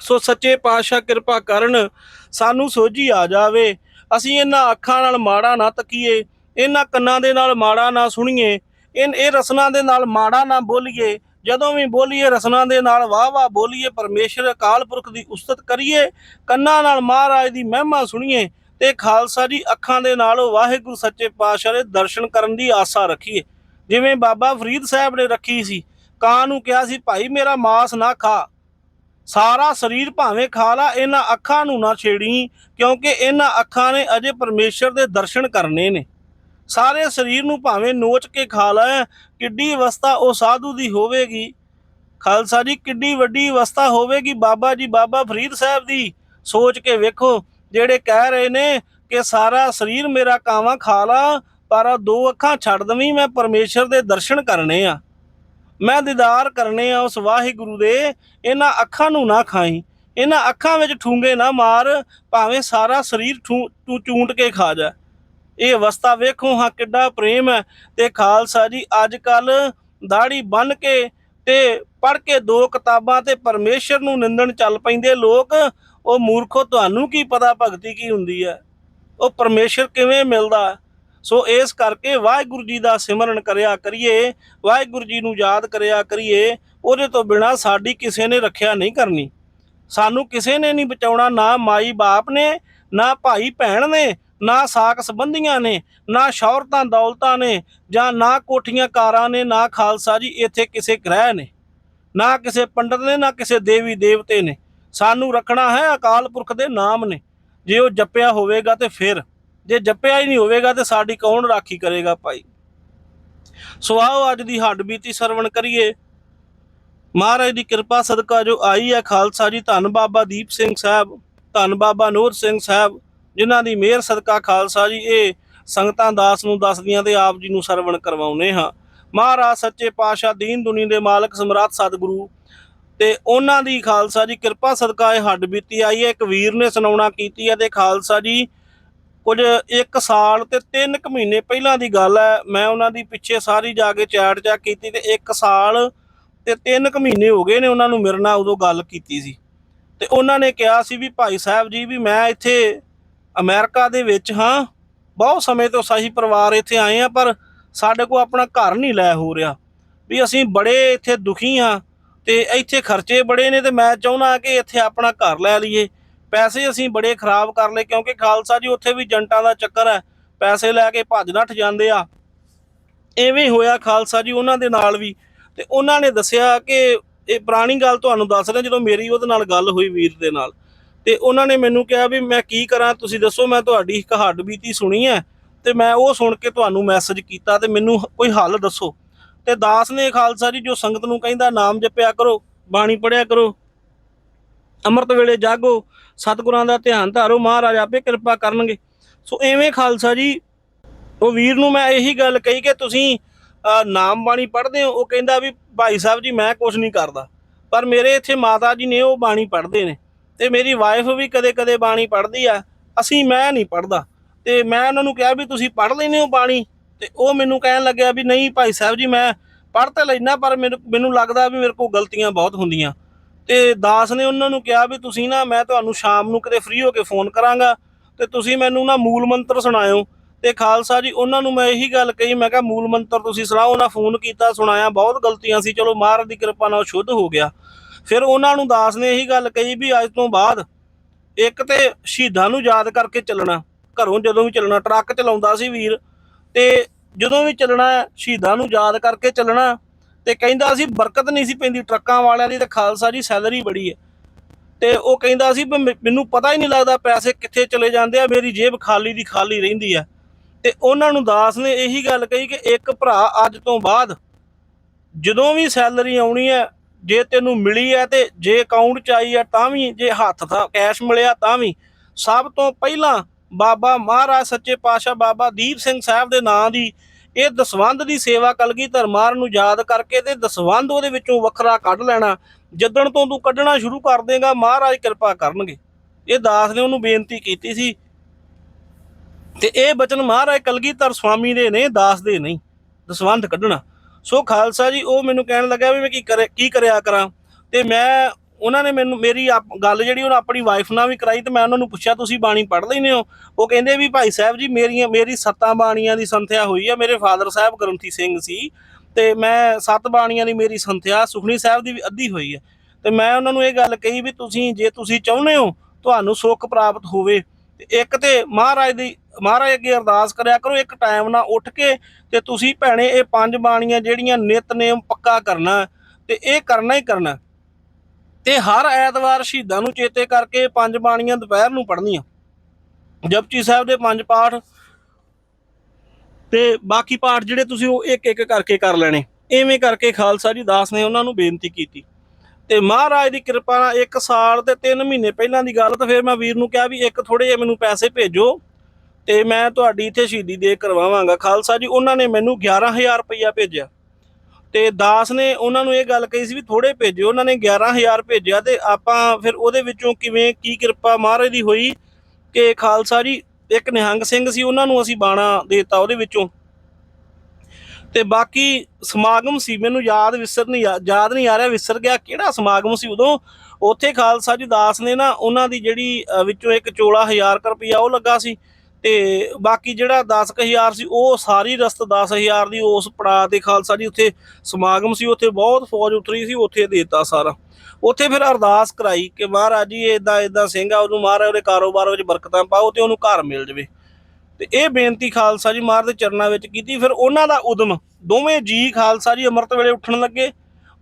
ਸੋ ਸੱਚੇ ਪਾਤਸ਼ਾਹ ਕਿਰਪਾ ਕਰਨ ਸਾਨੂੰ ਸੋਝੀ ਆ ਜਾਵੇ। ਅਸੀਂ ਇਹਨਾਂ ਅੱਖਾਂ ਨਾਲ ਮਾੜਾ ਨਾ ਤੱਕੀਏ, ਇਹਨਾਂ ਕੰਨਾਂ ਦੇ ਨਾਲ ਮਾੜਾ ਨਾ ਸੁਣੀਏ ਇਹ ਇਹ ਰਸਨਾ ਦੇ ਨਾਲ ਮਾੜਾ ਨਾ ਬੋਲੀਏ। ਜਦੋਂ ਵੀ ਬੋਲੀਏ, ਰਸਨਾ ਦੇ ਨਾਲ ਵਾਹ ਵਾਹ ਬੋਲੀਏ, ਪਰਮੇਸ਼ਰ ਅਕਾਲ ਪੁਰਖ ਦੀ ਉਸਤਤ ਕਰੀਏ, ਕੰਨਾਂ ਨਾਲ ਮਹਾਰਾਜ ਦੀ ਮਹਿਮਾ ਸੁਣੀਏ ਤੇ ਖਾਲਸਾ ਜੀ ਅੱਖਾਂ ਦੇ ਨਾਲ ਵਾਹਿਗੁਰੂ ਸੱਚੇ ਪਾਤਸ਼ਾਹ ਦੇ ਦਰਸ਼ਨ ਕਰਨ ਦੀ ਆਸਾ ਰੱਖੀਏ। ਜਿਵੇਂ ਬਾਬਾ ਫਰੀਦ ਸਾਹਿਬ ਨੇ ਰੱਖੀ ਸੀ, ਕਾਂ ਨੂੰ ਕਿਹਾ ਸੀ, ਭਾਈ ਮੇਰਾ ਮਾਸ ਨਾ ਖਾ। ਸਾਰਾ ਸਰੀਰ ਭਾਵੇਂ ਖਾ ਲਾ, ਇਹਨਾਂ ਅੱਖਾਂ ਨੂੰ ਨਾ ਛੇੜੀ, ਕਿਉਂਕਿ ਇਹਨਾਂ ਅੱਖਾਂ ਨੇ ਅਜੇ ਪਰਮੇਸ਼ਰ ਦੇ ਦਰਸ਼ਨ ਕਰਨੇ ਨੇ। ਸਾਰੇ ਸਰੀਰ ਨੂੰ ਭਾਵੇਂ ਨੋਚ ਕੇ ਖਾ ਲੈ, ਕਿੱਡੀ ਅਵਸਥਾ ਉਹ ਸਾਧੂ ਦੀ ਹੋਵੇਗੀ। ਖਾਲਸਾ ਜੀ, ਕਿੱਡੀ ਵੱਡੀ ਅਵਸਥਾ ਹੋਵੇਗੀ ਬਾਬਾ ਜੀ, ਬਾਬਾ ਫਰੀਦ ਸਾਹਿਬ ਦੀ। ਸੋਚ ਕੇ ਵੇਖੋ, ਜਿਹੜੇ ਕਹਿ ਰਹੇ ਨੇ ਕਿ ਸਾਰਾ ਸਰੀਰ ਮੇਰਾ ਕਾਵਾਂ ਖਾ ਲਾ, ਪਰ ਦੋ ਅੱਖਾਂ ਛੱਡ ਦਵੀਂ, ਮੈਂ ਪਰਮੇਸ਼ਰ ਦੇ ਦਰਸ਼ਨ ਕਰਨੇ ਆ। ਮੈਂ ਦੀਦਾਰ ਕਰਨੇ ਆ ਉਸ ਵਾਹਿਗੁਰੂ ਦੇ, ਇਹਨਾਂ ਅੱਖਾਂ ਨੂੰ ਨਾ ਖਾਈ। ਇਹਨਾਂ ਅੱਖਾਂ ਵਿੱਚ ਠੂੰਗੇ ਨਾ ਮਾਰ, ਭਾਵੇਂ ਸਾਰਾ ਸਰੀਰ ਠੂ- ਤੂੰ ਚੂੰਟ ਕੇ ਖਾ ਜਾ। ਇਹ ਅਵਸਥਾ ਵੇਖੋ, ਹਾਂ, ਕਿੱਡਾ ਪ੍ਰੇਮ ਹੈ। ਤੇ ਖਾਲਸਾ ਜੀ ਅੱਜ ਕੱਲ ਦਾੜੀ ਬੰਨ ਕੇ ਤੇ ਪੜ ਕੇ ਦੋ ਕਿਤਾਬਾਂ ਤੇ ਪਰਮੇਸ਼ਰ ਨੂੰ ਨਿੰਦਣ ਚੱਲ ਪੈਂਦੇ ਲੋਕ, ਉਹ ਮੂਰਖੋ, ਤੁਹਾਨੂੰ ਕੀ ਪਤਾ ਭਗਤੀ ਕੀ ਹੁੰਦੀ ਹੈ? ਉਹ ਪਰਮੇਸ਼ਰ ਕਿਵੇਂ ਮਿਲਦਾ? ਸੋ ਇਸ ਕਰਕੇ ਵਾਹਿਗੁਰੂ ਜੀ ਦਾ ਸਿਮਰਨ ਕਰਿਆ ਕਰੀਏ, ਵਾਹਿਗੁਰੂ ਜੀ ਨੂੰ ਯਾਦ ਕਰਿਆ ਕਰੀਏ, ਉਹਦੇ ਤੋਂ ਬਿਨਾ ਸਾਡੀ ਕਿਸੇ ਨੇ ਰੱਖਿਆ ਨਹੀਂ ਕਰਨੀ। ਸਾਨੂੰ ਕਿਸੇ ਨੇ ਨਹੀਂ ਬਚਾਉਣਾ, ਨਾ ਮਾਈ ਬਾਪ ਨੇ, ਨਾ ਭਾਈ ਭੈਣ ਨੇ, ਨਾ ਸਾਕ ਸੰਬੰਧੀਆਂ ਨੇ, ਨਾ ਸ਼ੌਹਰਤਾਂ ਦੌਲਤਾਂ ਨੇ, ਜਾਂ ਨਾ ਕੋਠੀਆਂ ਕਾਰਾਂ ਨੇ, ਨਾ ਖਾਲਸਾ ਜੀ, ਇੱਥੇ ਕਿਸੇ ਗ੍ਰਹਿ ਨੇ, ਨਾ ਕਿਸੇ ਪੰਡਤ ਨੇ, ਨਾ ਕਿਸੇ ਦੇਵੀ ਦੇਵਤੇ ਨੇ। ਸਾਨੂੰ ਰੱਖਣਾ ਹੈ ਅਕਾਲ ਪੁਰਖ ਦੇ ਨਾਮ ਨੇ। ਜੇ ਉਹ ਜਪਿਆ ਹੋਵੇਗਾ ਤੇ ਫਿਰ ਜੇ ਜਪਿਆ ਹੀ ਨਹੀਂ ਹੋਵੇਗਾ ਤੇ ਸਾਡੀ ਕੌਣ ਰਾਖੀ ਕਰੇਗਾ ਭਾਈ? ਸੋ ਆਓ ਅੱਜ ਦੀ ਹੱਡ ਬੀਤੀ ਸਰਵਣ ਕਰੀਏ। ਮਹਾਰਾਜ ਦੀ ਕਿਰਪਾ ਸਦਕਾ ਜੋ ਆਈ ਹੈ ਖਾਲਸਾ ਜੀ, ਧੰਨ ਬਾਬਾ ਦੀਪ ਸਿੰਘ ਸਾਹਿਬ, ਧੰਨ ਬਾਬਾ ਨੂਰ ਸਿੰਘ ਸਾਹਿਬ, ਜਿਨ੍ਹਾਂ ਦੀ ਮਿਹਰ ਸਦਕਾ ਖਾਲਸਾ ਜੀ, ਇਹ ਸੰਗਤਾਂ ਦਾਸ ਨੂੰ ਦੱਸਦੀਆਂ ਤੇ ਆਪ ਜੀ ਨੂੰ ਸਰਵਣ ਕਰਵਾਉਨੇ ਹਾਂ। ਮਹਾਰਾਜ ਸੱਚੇ ਪਾਤਸ਼ਾਹ ਦੀਨ ਦੁਨੀ ਦੇ ਮਾਲਕ ਸਮਰਾਟ ਸਤਿਗੁਰੂ ਤੇ ਉਹਨਾਂ ਦੀ ਖਾਲਸਾ ਜੀ, ਕਿਰਪਾ ਸਦਕਾ ਇਹ ਹੱਡ ਬੀਤੀ ਆਈ ਹੈ। ਇੱਕ ਵੀਰ ਨੇ ਸੁਣਾਉਣਾ ਕੀਤੀ ਹੈ ਤੇ ਖਾਲਸਾ ਜੀ ਕੁਝ 1 ਸਾਲ ਤੇ 3 ਕੁ ਮਹੀਨੇ ਪਹਿਲਾਂ ਦੀ ਗੱਲ ਹੈ, ਮੈਂ ਉਹਨਾਂ ਦੀ ਪਿੱਛੇ ਸਾਰੀ ਜਾ ਕੇ ਚੈਟ ਚੈੱਕ ਕੀਤੀ ਤੇ 1 ਸਾਲ ਤੇ 3 ਕੁ ਮਹੀਨੇ ਹੋ ਗਏ ਨੇ ਉਹਨਾਂ ਨੂੰ ਮੇਰੇ ਨਾਲ ਉਦੋਂ ਗੱਲ ਕੀਤੀ ਸੀ। ਤੇ ਉਹਨਾਂ ਨੇ ਕਿਹਾ ਸੀ ਵੀ ਭਾਈ ਸਾਹਿਬ ਜੀ ਵੀ ਮੈਂ ਇੱਥੇ ਅਮਰੀਕਾ ਦੇ ਵਿੱਚ ਹਾਂ, ਬਹੁਤ ਸਮੇਂ ਤੋਂ ਸਹੀ ਪਰਿਵਾਰ ਇੱਥੇ ਆਏ ਆ ਪਰ ਸਾਡੇ ਕੋਲ ਆਪਣਾ ਘਰ ਨਹੀਂ ਲੈ ਹੋ ਰਿਹਾ। ਵੀ ਅਸੀਂ ਬੜੇ ਇੱਥੇ ਦੁਖੀ ਹਾਂ ਤੇ ਇੱਥੇ ਖਰਚੇ ਬੜੇ ਨੇ ਤੇ ਮੈਂ ਚਾਹੁੰਦਾ ਕਿ ਇੱਥੇ ਆਪਣਾ ਘਰ ਲੈ ਲਈਏ। ਪੈਸੇ ਅਸੀਂ ਬੜੇ ਖਰਾਬ ਕਰ ਲਏ, ਕਿਉਂਕਿ ਖਾਲਸਾ ਜੀ ਉੱਥੇ ਵੀ ਜੰਟਾਂ ਦਾ ਚੱਕਰ ਹੈ। ਪੈਸੇ ਲੈ ਕੇ ਭੱਜ ਨੱਠ ਜਾਂਦੇ ਆ। ਐਵੇਂ ਹੋਇਆ ਖਾਲਸਾ ਜੀ ਉਹਨਾਂ ਦੇ ਨਾਲ ਵੀ। ਤੇ ਉਹਨਾਂ ਨੇ ਦੱਸਿਆ ਕਿ ਇਹ ਪੁਰਾਣੀ ਗੱਲ ਤੁਹਾਨੂੰ ਦੱਸ ਰਿਹਾ, ਜਦੋਂ ਮੇਰੀ ਉਹਦੇ ਨਾਲ ਗੱਲ ਹੋਈ ਵੀਰ ਦੇ ਨਾਲ। ਤੇ ਉਹਨਾਂ ਨੇ ਮੈਨੂੰ ਕਿਹਾ ਵੀ ਮੈਂ ਕੀ ਕਰਾਂ, ਤੁਸੀਂ ਦੱਸੋ, ਮੈਂ ਤੁਹਾਡੀ ਇੱਕ ਹੱਡ ਬੀਤੀ ਸੁਣੀ ਹੈ। ਤੇ ਮੈਂ ਉਹ ਸੁਣ ਕੇ ਤੁਹਾਨੂੰ ਮੈਸੇਜ ਕੀਤਾ ਤੇ ਮੈਨੂੰ ਕੋਈ ਹੱਲ ਦੱਸੋ। ਤੇ ਦਾਸ ਨੇ ਖਾਲਸਾ ਜੀ ਜੋ ਸੰਗਤ ਨੂੰ ਕਹਿੰਦਾ, ਨਾਮ ਜਪਿਆ ਕਰੋ, ਬਾਣੀ ਪੜਿਆ ਕਰੋ। ਅੰਮ੍ਰਿਤ ਵੇਲੇ ਜਾਗੋ, ਸਤਿਗੁਰਾਂ ਦਾ ਧਿਆਨ ਧਾਰੋ, ਮਹਾਰਾਜ ਆਪੇ ਕਿਰਪਾ ਕਰਨਗੇ। ਸੋ ਐਵੇਂ ਖਾਲਸਾ ਜੀ, ਉਹ ਵੀਰ ਨੂੰ ਮੈਂ ਇਹੀ ਗੱਲ ਕਹੀ ਕਿ ਤੁਸੀਂ ਨਾਮ ਬਾਣੀ ਪੜ੍ਹਦੇ ਹੋ, ਉਹ ਕਹਿੰਦਾ ਵੀ ਭਾਈ ਸਾਹਿਬ ਜੀ, ਮੈਂ ਕੁਝ ਨਹੀਂ ਕਰਦਾ। ਪਰ ਮੇਰੇ ਇੱਥੇ ਮਾਤਾ ਜੀ ਨੇ ਉਹ ਬਾਣੀ ਪੜ੍ਹਦੇ ਨੇ। ਤੇ ਮੇਰੀ ਵਾਈਫ ਵੀ ਕਦੇ-ਕਦੇ ਬਾਣੀ ਪੜ੍ਹਦੀ ਆ। ਅਸੀਂ ਮੈਂ ਨਹੀਂ ਪੜ੍ਹਦਾ। ਤੇ ਮੈਂ ਉਹਨਾਂ ਨੂੰ ਕਿਹਾ ਵੀ ਤੁਸੀਂ ਪੜ੍ਹ ਲੈਂਦੇ ਹੋ ਬਾਣੀ। ਤੇ ਉਹ ਮੈਨੂੰ ਕਹਿਣ ਲੱਗਿਆ ਵੀ ਨਹੀਂ ਭਾਈ ਸਾਹਿਬ ਜੀ, ਮੈਂ ਪੜ੍ਹ ਤਾਂ ਲੈਣਾ ਪਰ ਮੈਨੂੰ ਮੈਨੂੰ ਲੱਗਦਾ ਵੀ ਮੇਰੇ ਕੋਲ ਗਲਤੀਆਂ ਬਹੁਤ ਹੁੰਦੀਆਂ। ਤੇ ਦਾਸ ਨੇ ਉਹਨਾਂ ਨੂੰ ਕਿਹਾ ਵੀ ਤੁਸੀਂ ਨਾ, ਮੈਂ ਤੁਹਾਨੂੰ ਸ਼ਾਮ ਨੂੰ ਕਿਤੇ ਫ੍ਰੀ ਹੋ ਕੇ ਫੋਨ ਕਰਾਂਗਾ ਤੇ ਤੁਸੀਂ ਮੈਨੂੰ ਨਾ ਮੂਲ ਮੰਤਰ ਸੁਣਾਇਓ। ਤੇ ਖਾਲਸਾ ਜੀ, ਉਹਨਾਂ ਨੂੰ ਮੈਂ ਇਹੀ ਗੱਲ ਕਹੀ, ਮੈਂ ਕਿਹਾ ਮੂਲ ਮੰਤਰ ਤੁਸੀਂ ਸੁਣਾਓ, ਉਹਨਾਂ ਫੋਨ ਕੀਤਾ, ਸੁਣਾਇਆ, ਬਹੁਤ ਗਲਤੀਆਂ ਸੀ, ਚਲੋ ਮਹਾਰਾਜ ਦੀ ਕਿਰਪਾ ਨਾਲ ਸ਼ੁੱਧ ਹੋ ਗਿਆ। ਫਿਰ ਉਹਨਾਂ ਨੂੰ ਦਾਸ ਨੇ ਇਹੀ ਗੱਲ ਕਹੀ ਵੀ ਅੱਜ ਤੋਂ ਬਾਅਦ ਇੱਕ ਤੇ ਸ਼ਹੀਦਾਂ ਨੂੰ ਯਾਦ ਕਰਕੇ ਚੱਲਣਾ, ਘਰੋਂ ਜਦੋਂ ਵੀ ਚੱਲਣਾ, ਟਰੱਕ ਚਲਾਉਂਦਾ ਸੀ ਵੀਰ, ਤੇ ਜਦੋਂ ਵੀ ਚੱਲਣਾ ਸ਼ਹੀਦਾਂ ਨੂੰ ਯਾਦ ਕਰਕੇ ਚੱਲਣਾ। ਤੇ ਕਹਿੰਦਾ ਸੀ ਬਰਕਤ ਨਹੀਂ ਸੀ ਪੈਂਦੀ ਟਰੱਕਾਂ ਵਾਲਿਆਂ ਦੀ ਤੇ ਖਾਲਸਾ ਜੀ ਸੈਲਰੀ ਬੜੀ ਹੈ। ਤੇ ਉਹ ਕਹਿੰਦਾ ਸੀ ਵੀ ਮੈਨੂੰ ਪਤਾ ਹੀ ਨਹੀਂ ਲੱਗਦਾ ਪੈਸੇ ਕਿੱਥੇ ਚਲੇ ਜਾਂਦੇ ਆ, ਮੇਰੀ ਜੇਬ ਖਾਲੀ ਦੀ ਖਾਲੀ ਰਹਿੰਦੀ ਆ। ਤੇ ਉਹਨਾਂ ਨੂੰ ਦਾਸ ਨੇ ਇਹੀ ਗੱਲ ਕਹੀ ਕਿ ਇੱਕ ਭਰਾ ਅੱਜ ਤੋਂ ਬਾਅਦ ਜਦੋਂ ਵੀ ਸੈਲਰੀ ਆਉਣੀ ਹੈ, ਜੇ ਤੈਨੂੰ ਮਿਲੀ ਹੈ ਤੇ ਜੇ ਅਕਾਊਂਟ ਚ ਆਈ ਹੈ ਤਾਂ ਵੀ, ਜੇ ਹੱਥ ਦਾ ਕੈਸ਼ ਮਿਲਿਆ ਤਾਂ ਵੀ। ਸਭ ਤੋਂ ਪਹਿਲਾਂ ਬਾਬਾ ਮਹਾਰਾਜ ਸੱਚੇ ਪਾਤਸ਼ਾਹ ਬਾਬਾ ਦੀਪ ਸਿੰਘ ਸਾਹਿਬ ਦੇ ਨਾਂ ਦੀ ਇਹ ਦਸਵੰਧ ਦੀ ਸੇਵਾ ਕਲਗੀ ਧਰਮਾਰ ਨੂੰ ਯਾਦ ਕਰਕੇ ਤੇ ਦਸਵੰਧ ਉਹਦੇ ਵਿੱਚੋਂ ਵੱਖਰਾ ਕੱਢ ਲੈਣਾ। ਜਿੱਦਣ ਤੋਂ ਤੂੰ ਕੱਢਣਾ ਸ਼ੁਰੂ ਕਰ ਦੇਗਾ, ਮਹਾਰਾਜ ਕਿਰਪਾ ਕਰਨਗੇ। ਇਹ ਦਾਸ ਨੇ ਉਹਨੂੰ ਬੇਨਤੀ ਕੀਤੀ ਸੀ। ਤੇ ਇਹ ਬਚਨ ਮਹਾਰਾਜ ਕਲਗੀਧਰ ਸਵਾਮੀ ਦੇ ਨੇ, ਦਾਸ ਦੇ ਨਹੀਂ, ਦਸਵੰਧ ਕੱਢਣਾ। ਸੋ ਖਾਲਸਾ ਜੀ, ਉਹ ਮੈਨੂੰ ਕਹਿਣ ਲੱਗਾ ਵੀ ਮੈਂ ਕੀ ਕਰੇ ਕੀ ਕਰਿਆ ਕਰਾਂ। ਤੇ ਮੈਂ ਉਹਨਾਂ ਨੇ ਮੈਨੂੰ, ਮੇਰੀ ਆਪ- ਗੱਲ ਜਿਹੜੀ ਉਹਨਾਂ ਆਪਣੀ ਵਾਈਫ ਨਾਲ ਵੀ ਕਰਾਈ ਤੇ ਮੈਂ ਉਹਨਾਂ ਨੂੰ ਪੁੱਛਿਆ, ਤੁਸੀਂ ਬਾਣੀ ਪੜ੍ਹ ਲੈਂਦੇ ਹੋ? ਉਹ ਕਹਿੰਦੇ ਵੀ ਭਾਈ ਸਾਹਿਬ ਜੀ, ਮੇਰੀਆਂ, ਮੇਰੀ ਸੱਤਾਂ ਬਾਣੀਆਂ ਦੀ ਸੰਥਿਆ ਹੋਈ ਆ, ਮੇਰੇ ਫਾਦਰ ਸਾਹਿਬ ਗ੍ਰੰਥੀ ਸਿੰਘ ਸੀ ਤੇ ਮੈਂ ਸੱਤ ਬਾਣੀਆਂ ਦੀ ਮੇਰੀ ਸੰਥਿਆ ਸੁਖਣੀ ਸਾਹਿਬ ਦੀ ਵੀ ਅੱਧੀ ਹੋਈ ਹੈ ਤੇ ਮੈਂ ਉਹਨਾਂ ਨੂੰ ਇਹ ਗੱਲ ਕਹੀ ਵੀ ਤੁਸੀਂ, ਜੇ ਤੁਸੀਂ ਚਾਹੁੰਦੇ ਹੋ, ਤੁਹਾਨੂੰ ਸੁੱਖ ਪ੍ਰਾਪਤ ਹੋਵੇ। ਤੇ ਇੱਕ ਤੇ ਮਹਾਰਾਜ ਦੀ, ਮਹਾਰਾਜ ਅੱਗੇ ਅਰਦਾਸ ਕਰਿਆ ਕਰੋ, ਇੱਕ ਟਾਈਮ ਨਾਲ ਉੱਠ ਕੇ ਤੇ ਤੁਸੀਂ ਭੈਣੇ, ਇਹ ਪੰਜ ਬਾਣੀਆਂ ਜਿਹੜੀਆਂ ਨਿਤਨੇਮ ਪੱਕਾ ਕਰਨਾ, ਤੇ ਇਹ ਕਰਨਾ ਹੀ ਕਰਨਾ। ਤੇ ਹਰ ਐਤਵਾਰ ਸ਼ਹੀਦਾਂ ਨੂੰ ਚੇਤੇ ਕਰਕੇ ਪੰਜ ਬਾਣੀਆਂ ਦੁਪਹਿਰ ਨੂੰ ਪੜ੍ਹਨੀਆਂ। ਜਪਜੀ ਸਾਹਿਬ ਦੇ ਪੰਜ ਪਾਠ ਤੇ ਬਾਕੀ ਪਾਠ ਜਿਹੜੇ ਤੁਸੀਂ ਉਹ ਇੱਕ ਇੱਕ ਕਰਕੇ ਕਰ ਲੈਣੇ। ਐਵੇਂ ਕਰਕੇ ਖਾਲਸਾ ਜੀ ਦਾਸ ਨੇ ਉਹਨਾਂ ਨੂੰ ਬੇਨਤੀ ਕੀਤੀ। ਤੇ ਮਹਾਰਾਜ ਦੀ ਕਿਰਪਾ ਨਾਲ 1 ਸਾਲ ਤੇ 3 ਮਹੀਨੇ ਪਹਿਲਾਂ ਦੀ ਗੱਲ ਤਾਂ ਫਿਰ ਮੈਂ ਵੀਰ ਨੂੰ ਕਿਹਾ ਵੀ ਇੱਕ ਥੋੜੇ ਜਿਹਾ ਮੈਨੂੰ ਪੈਸੇ ਭੇਜੋ ਤੇ ਮੈਂ ਤੁਹਾਡੀ ਇੱਥੇ ਸ਼ਹੀਦੀ ਦੇ ਕਰਵਾਵਾਂਗਾ। ਖਾਲਸਾ ਜੀ, ਉਹਨਾਂ ਨੇ ਮੈਨੂੰ 11000 ਰੁਪਇਆ ਭੇਜਿਆ। ਤੇ ਦਾਸ ਨੇ ਉਹਨਾਂ ਨੂੰ ਇਹ ਗੱਲ ਕਹੀ ਸੀ ਵੀ ਥੋੜੇ ਭੇਜਿਓ, ਉਹਨਾਂ ਨੇ 11000 ਭੇਜਿਆ ਤੇ ਆਪਾਂ ਫਿਰ ਉਹਦੇ ਵਿੱਚੋਂ ਕਿਵੇਂ, ਕੀ ਕਿਰਪਾ ਮਹਾਰਾਜ ਦੀ ਹੋਈ ਕਿ ਖਾਲਸਾ ਜੀ, ਇੱਕ ਨਿਹੰਗ ਸਿੰਘ ਸੀ, ਉਹਨਾਂ ਨੂੰ ਅਸੀਂ ਬਾਣਾ ਦੇਤਾ ਉਹਦੇ ਵਿੱਚੋਂ। ਤੇ ਬਾਕੀ ਸਮਾਗਮ ਸੀ, ਮੈਨੂੰ ਯਾਦ ਵਿਸਰ ਨਹੀਂ ਯਾ- ਯਾਦ ਨਹੀਂ ਆ ਰਿਹਾ, ਵਿਸਰ ਗਿਆ। ਕਿਹੜਾ ਸਮਾਗਮ ਸੀ ਉਦੋਂ? ਉੱਥੇ ਖਾਲਸਾ ਜੀ ਦਾਸ ਨੇ ਨਾ, ਉਹਨਾਂ ਦੀ ਜਿਹੜੀ ਵਿੱਚੋਂ ਇੱਕ ਚੋਲਾ 1000 ਰੁਪਇਆ ਉਹ ਲੱਗਾ ਸੀ। ਤੇ ਬਾਕੀ ਜਿਹੜਾ 10000 ਸੀ, ਉਹ ਸਾਰੀ ਰਸਤ 10000 ਦੀ ਉਸ ਪੜਾਅ ਤੇ ਖਾਲਸਾ ਜੀ ਉੱਥੇ ਸਮਾਗਮ ਸੀ, ਉੱਥੇ ਬਹੁਤ ਫੌਜ ਉਤਰੀ ਸੀ, ਉੱਥੇ ਦੇਤਾ ਸਾਰਾ। ਉੱਥੇ ਫਿਰ ਅਰਦਾਸ ਕਰਾਈ ਕਿ ਮਹਾਰਾਜ ਜੀ ਇਦਾਂ ਇਦਾਂ ਸਿੰਘ ਆ, ਉਹਨੂੰ ਮਹਾਰਾਜ ਉਹਦੇ ਕਾਰੋਬਾਰ ਵਿੱਚ ਬਰਕਤਾਂ ਪਾਓ ਤੇ ਉਹਨੂੰ ਘਰ ਮਿਲ ਜਵੇ। ਤੇ ਇਹ ਬੇਨਤੀ ਖਾਲਸਾ ਜੀ ਮਹਾਰਾਜ ਦੇ ਚਰਨਾਂ ਵਿੱਚ ਕੀਤੀ। ਫਿਰ ਉਹਨਾਂ ਦਾ ਉਦਮ, ਦੋਵੇਂ ਜੀ ਖਾਲਸਾ ਜੀ ਅੰਮ੍ਰਿਤ ਵੇਲੇ ਉੱਠਣ ਲੱਗੇ।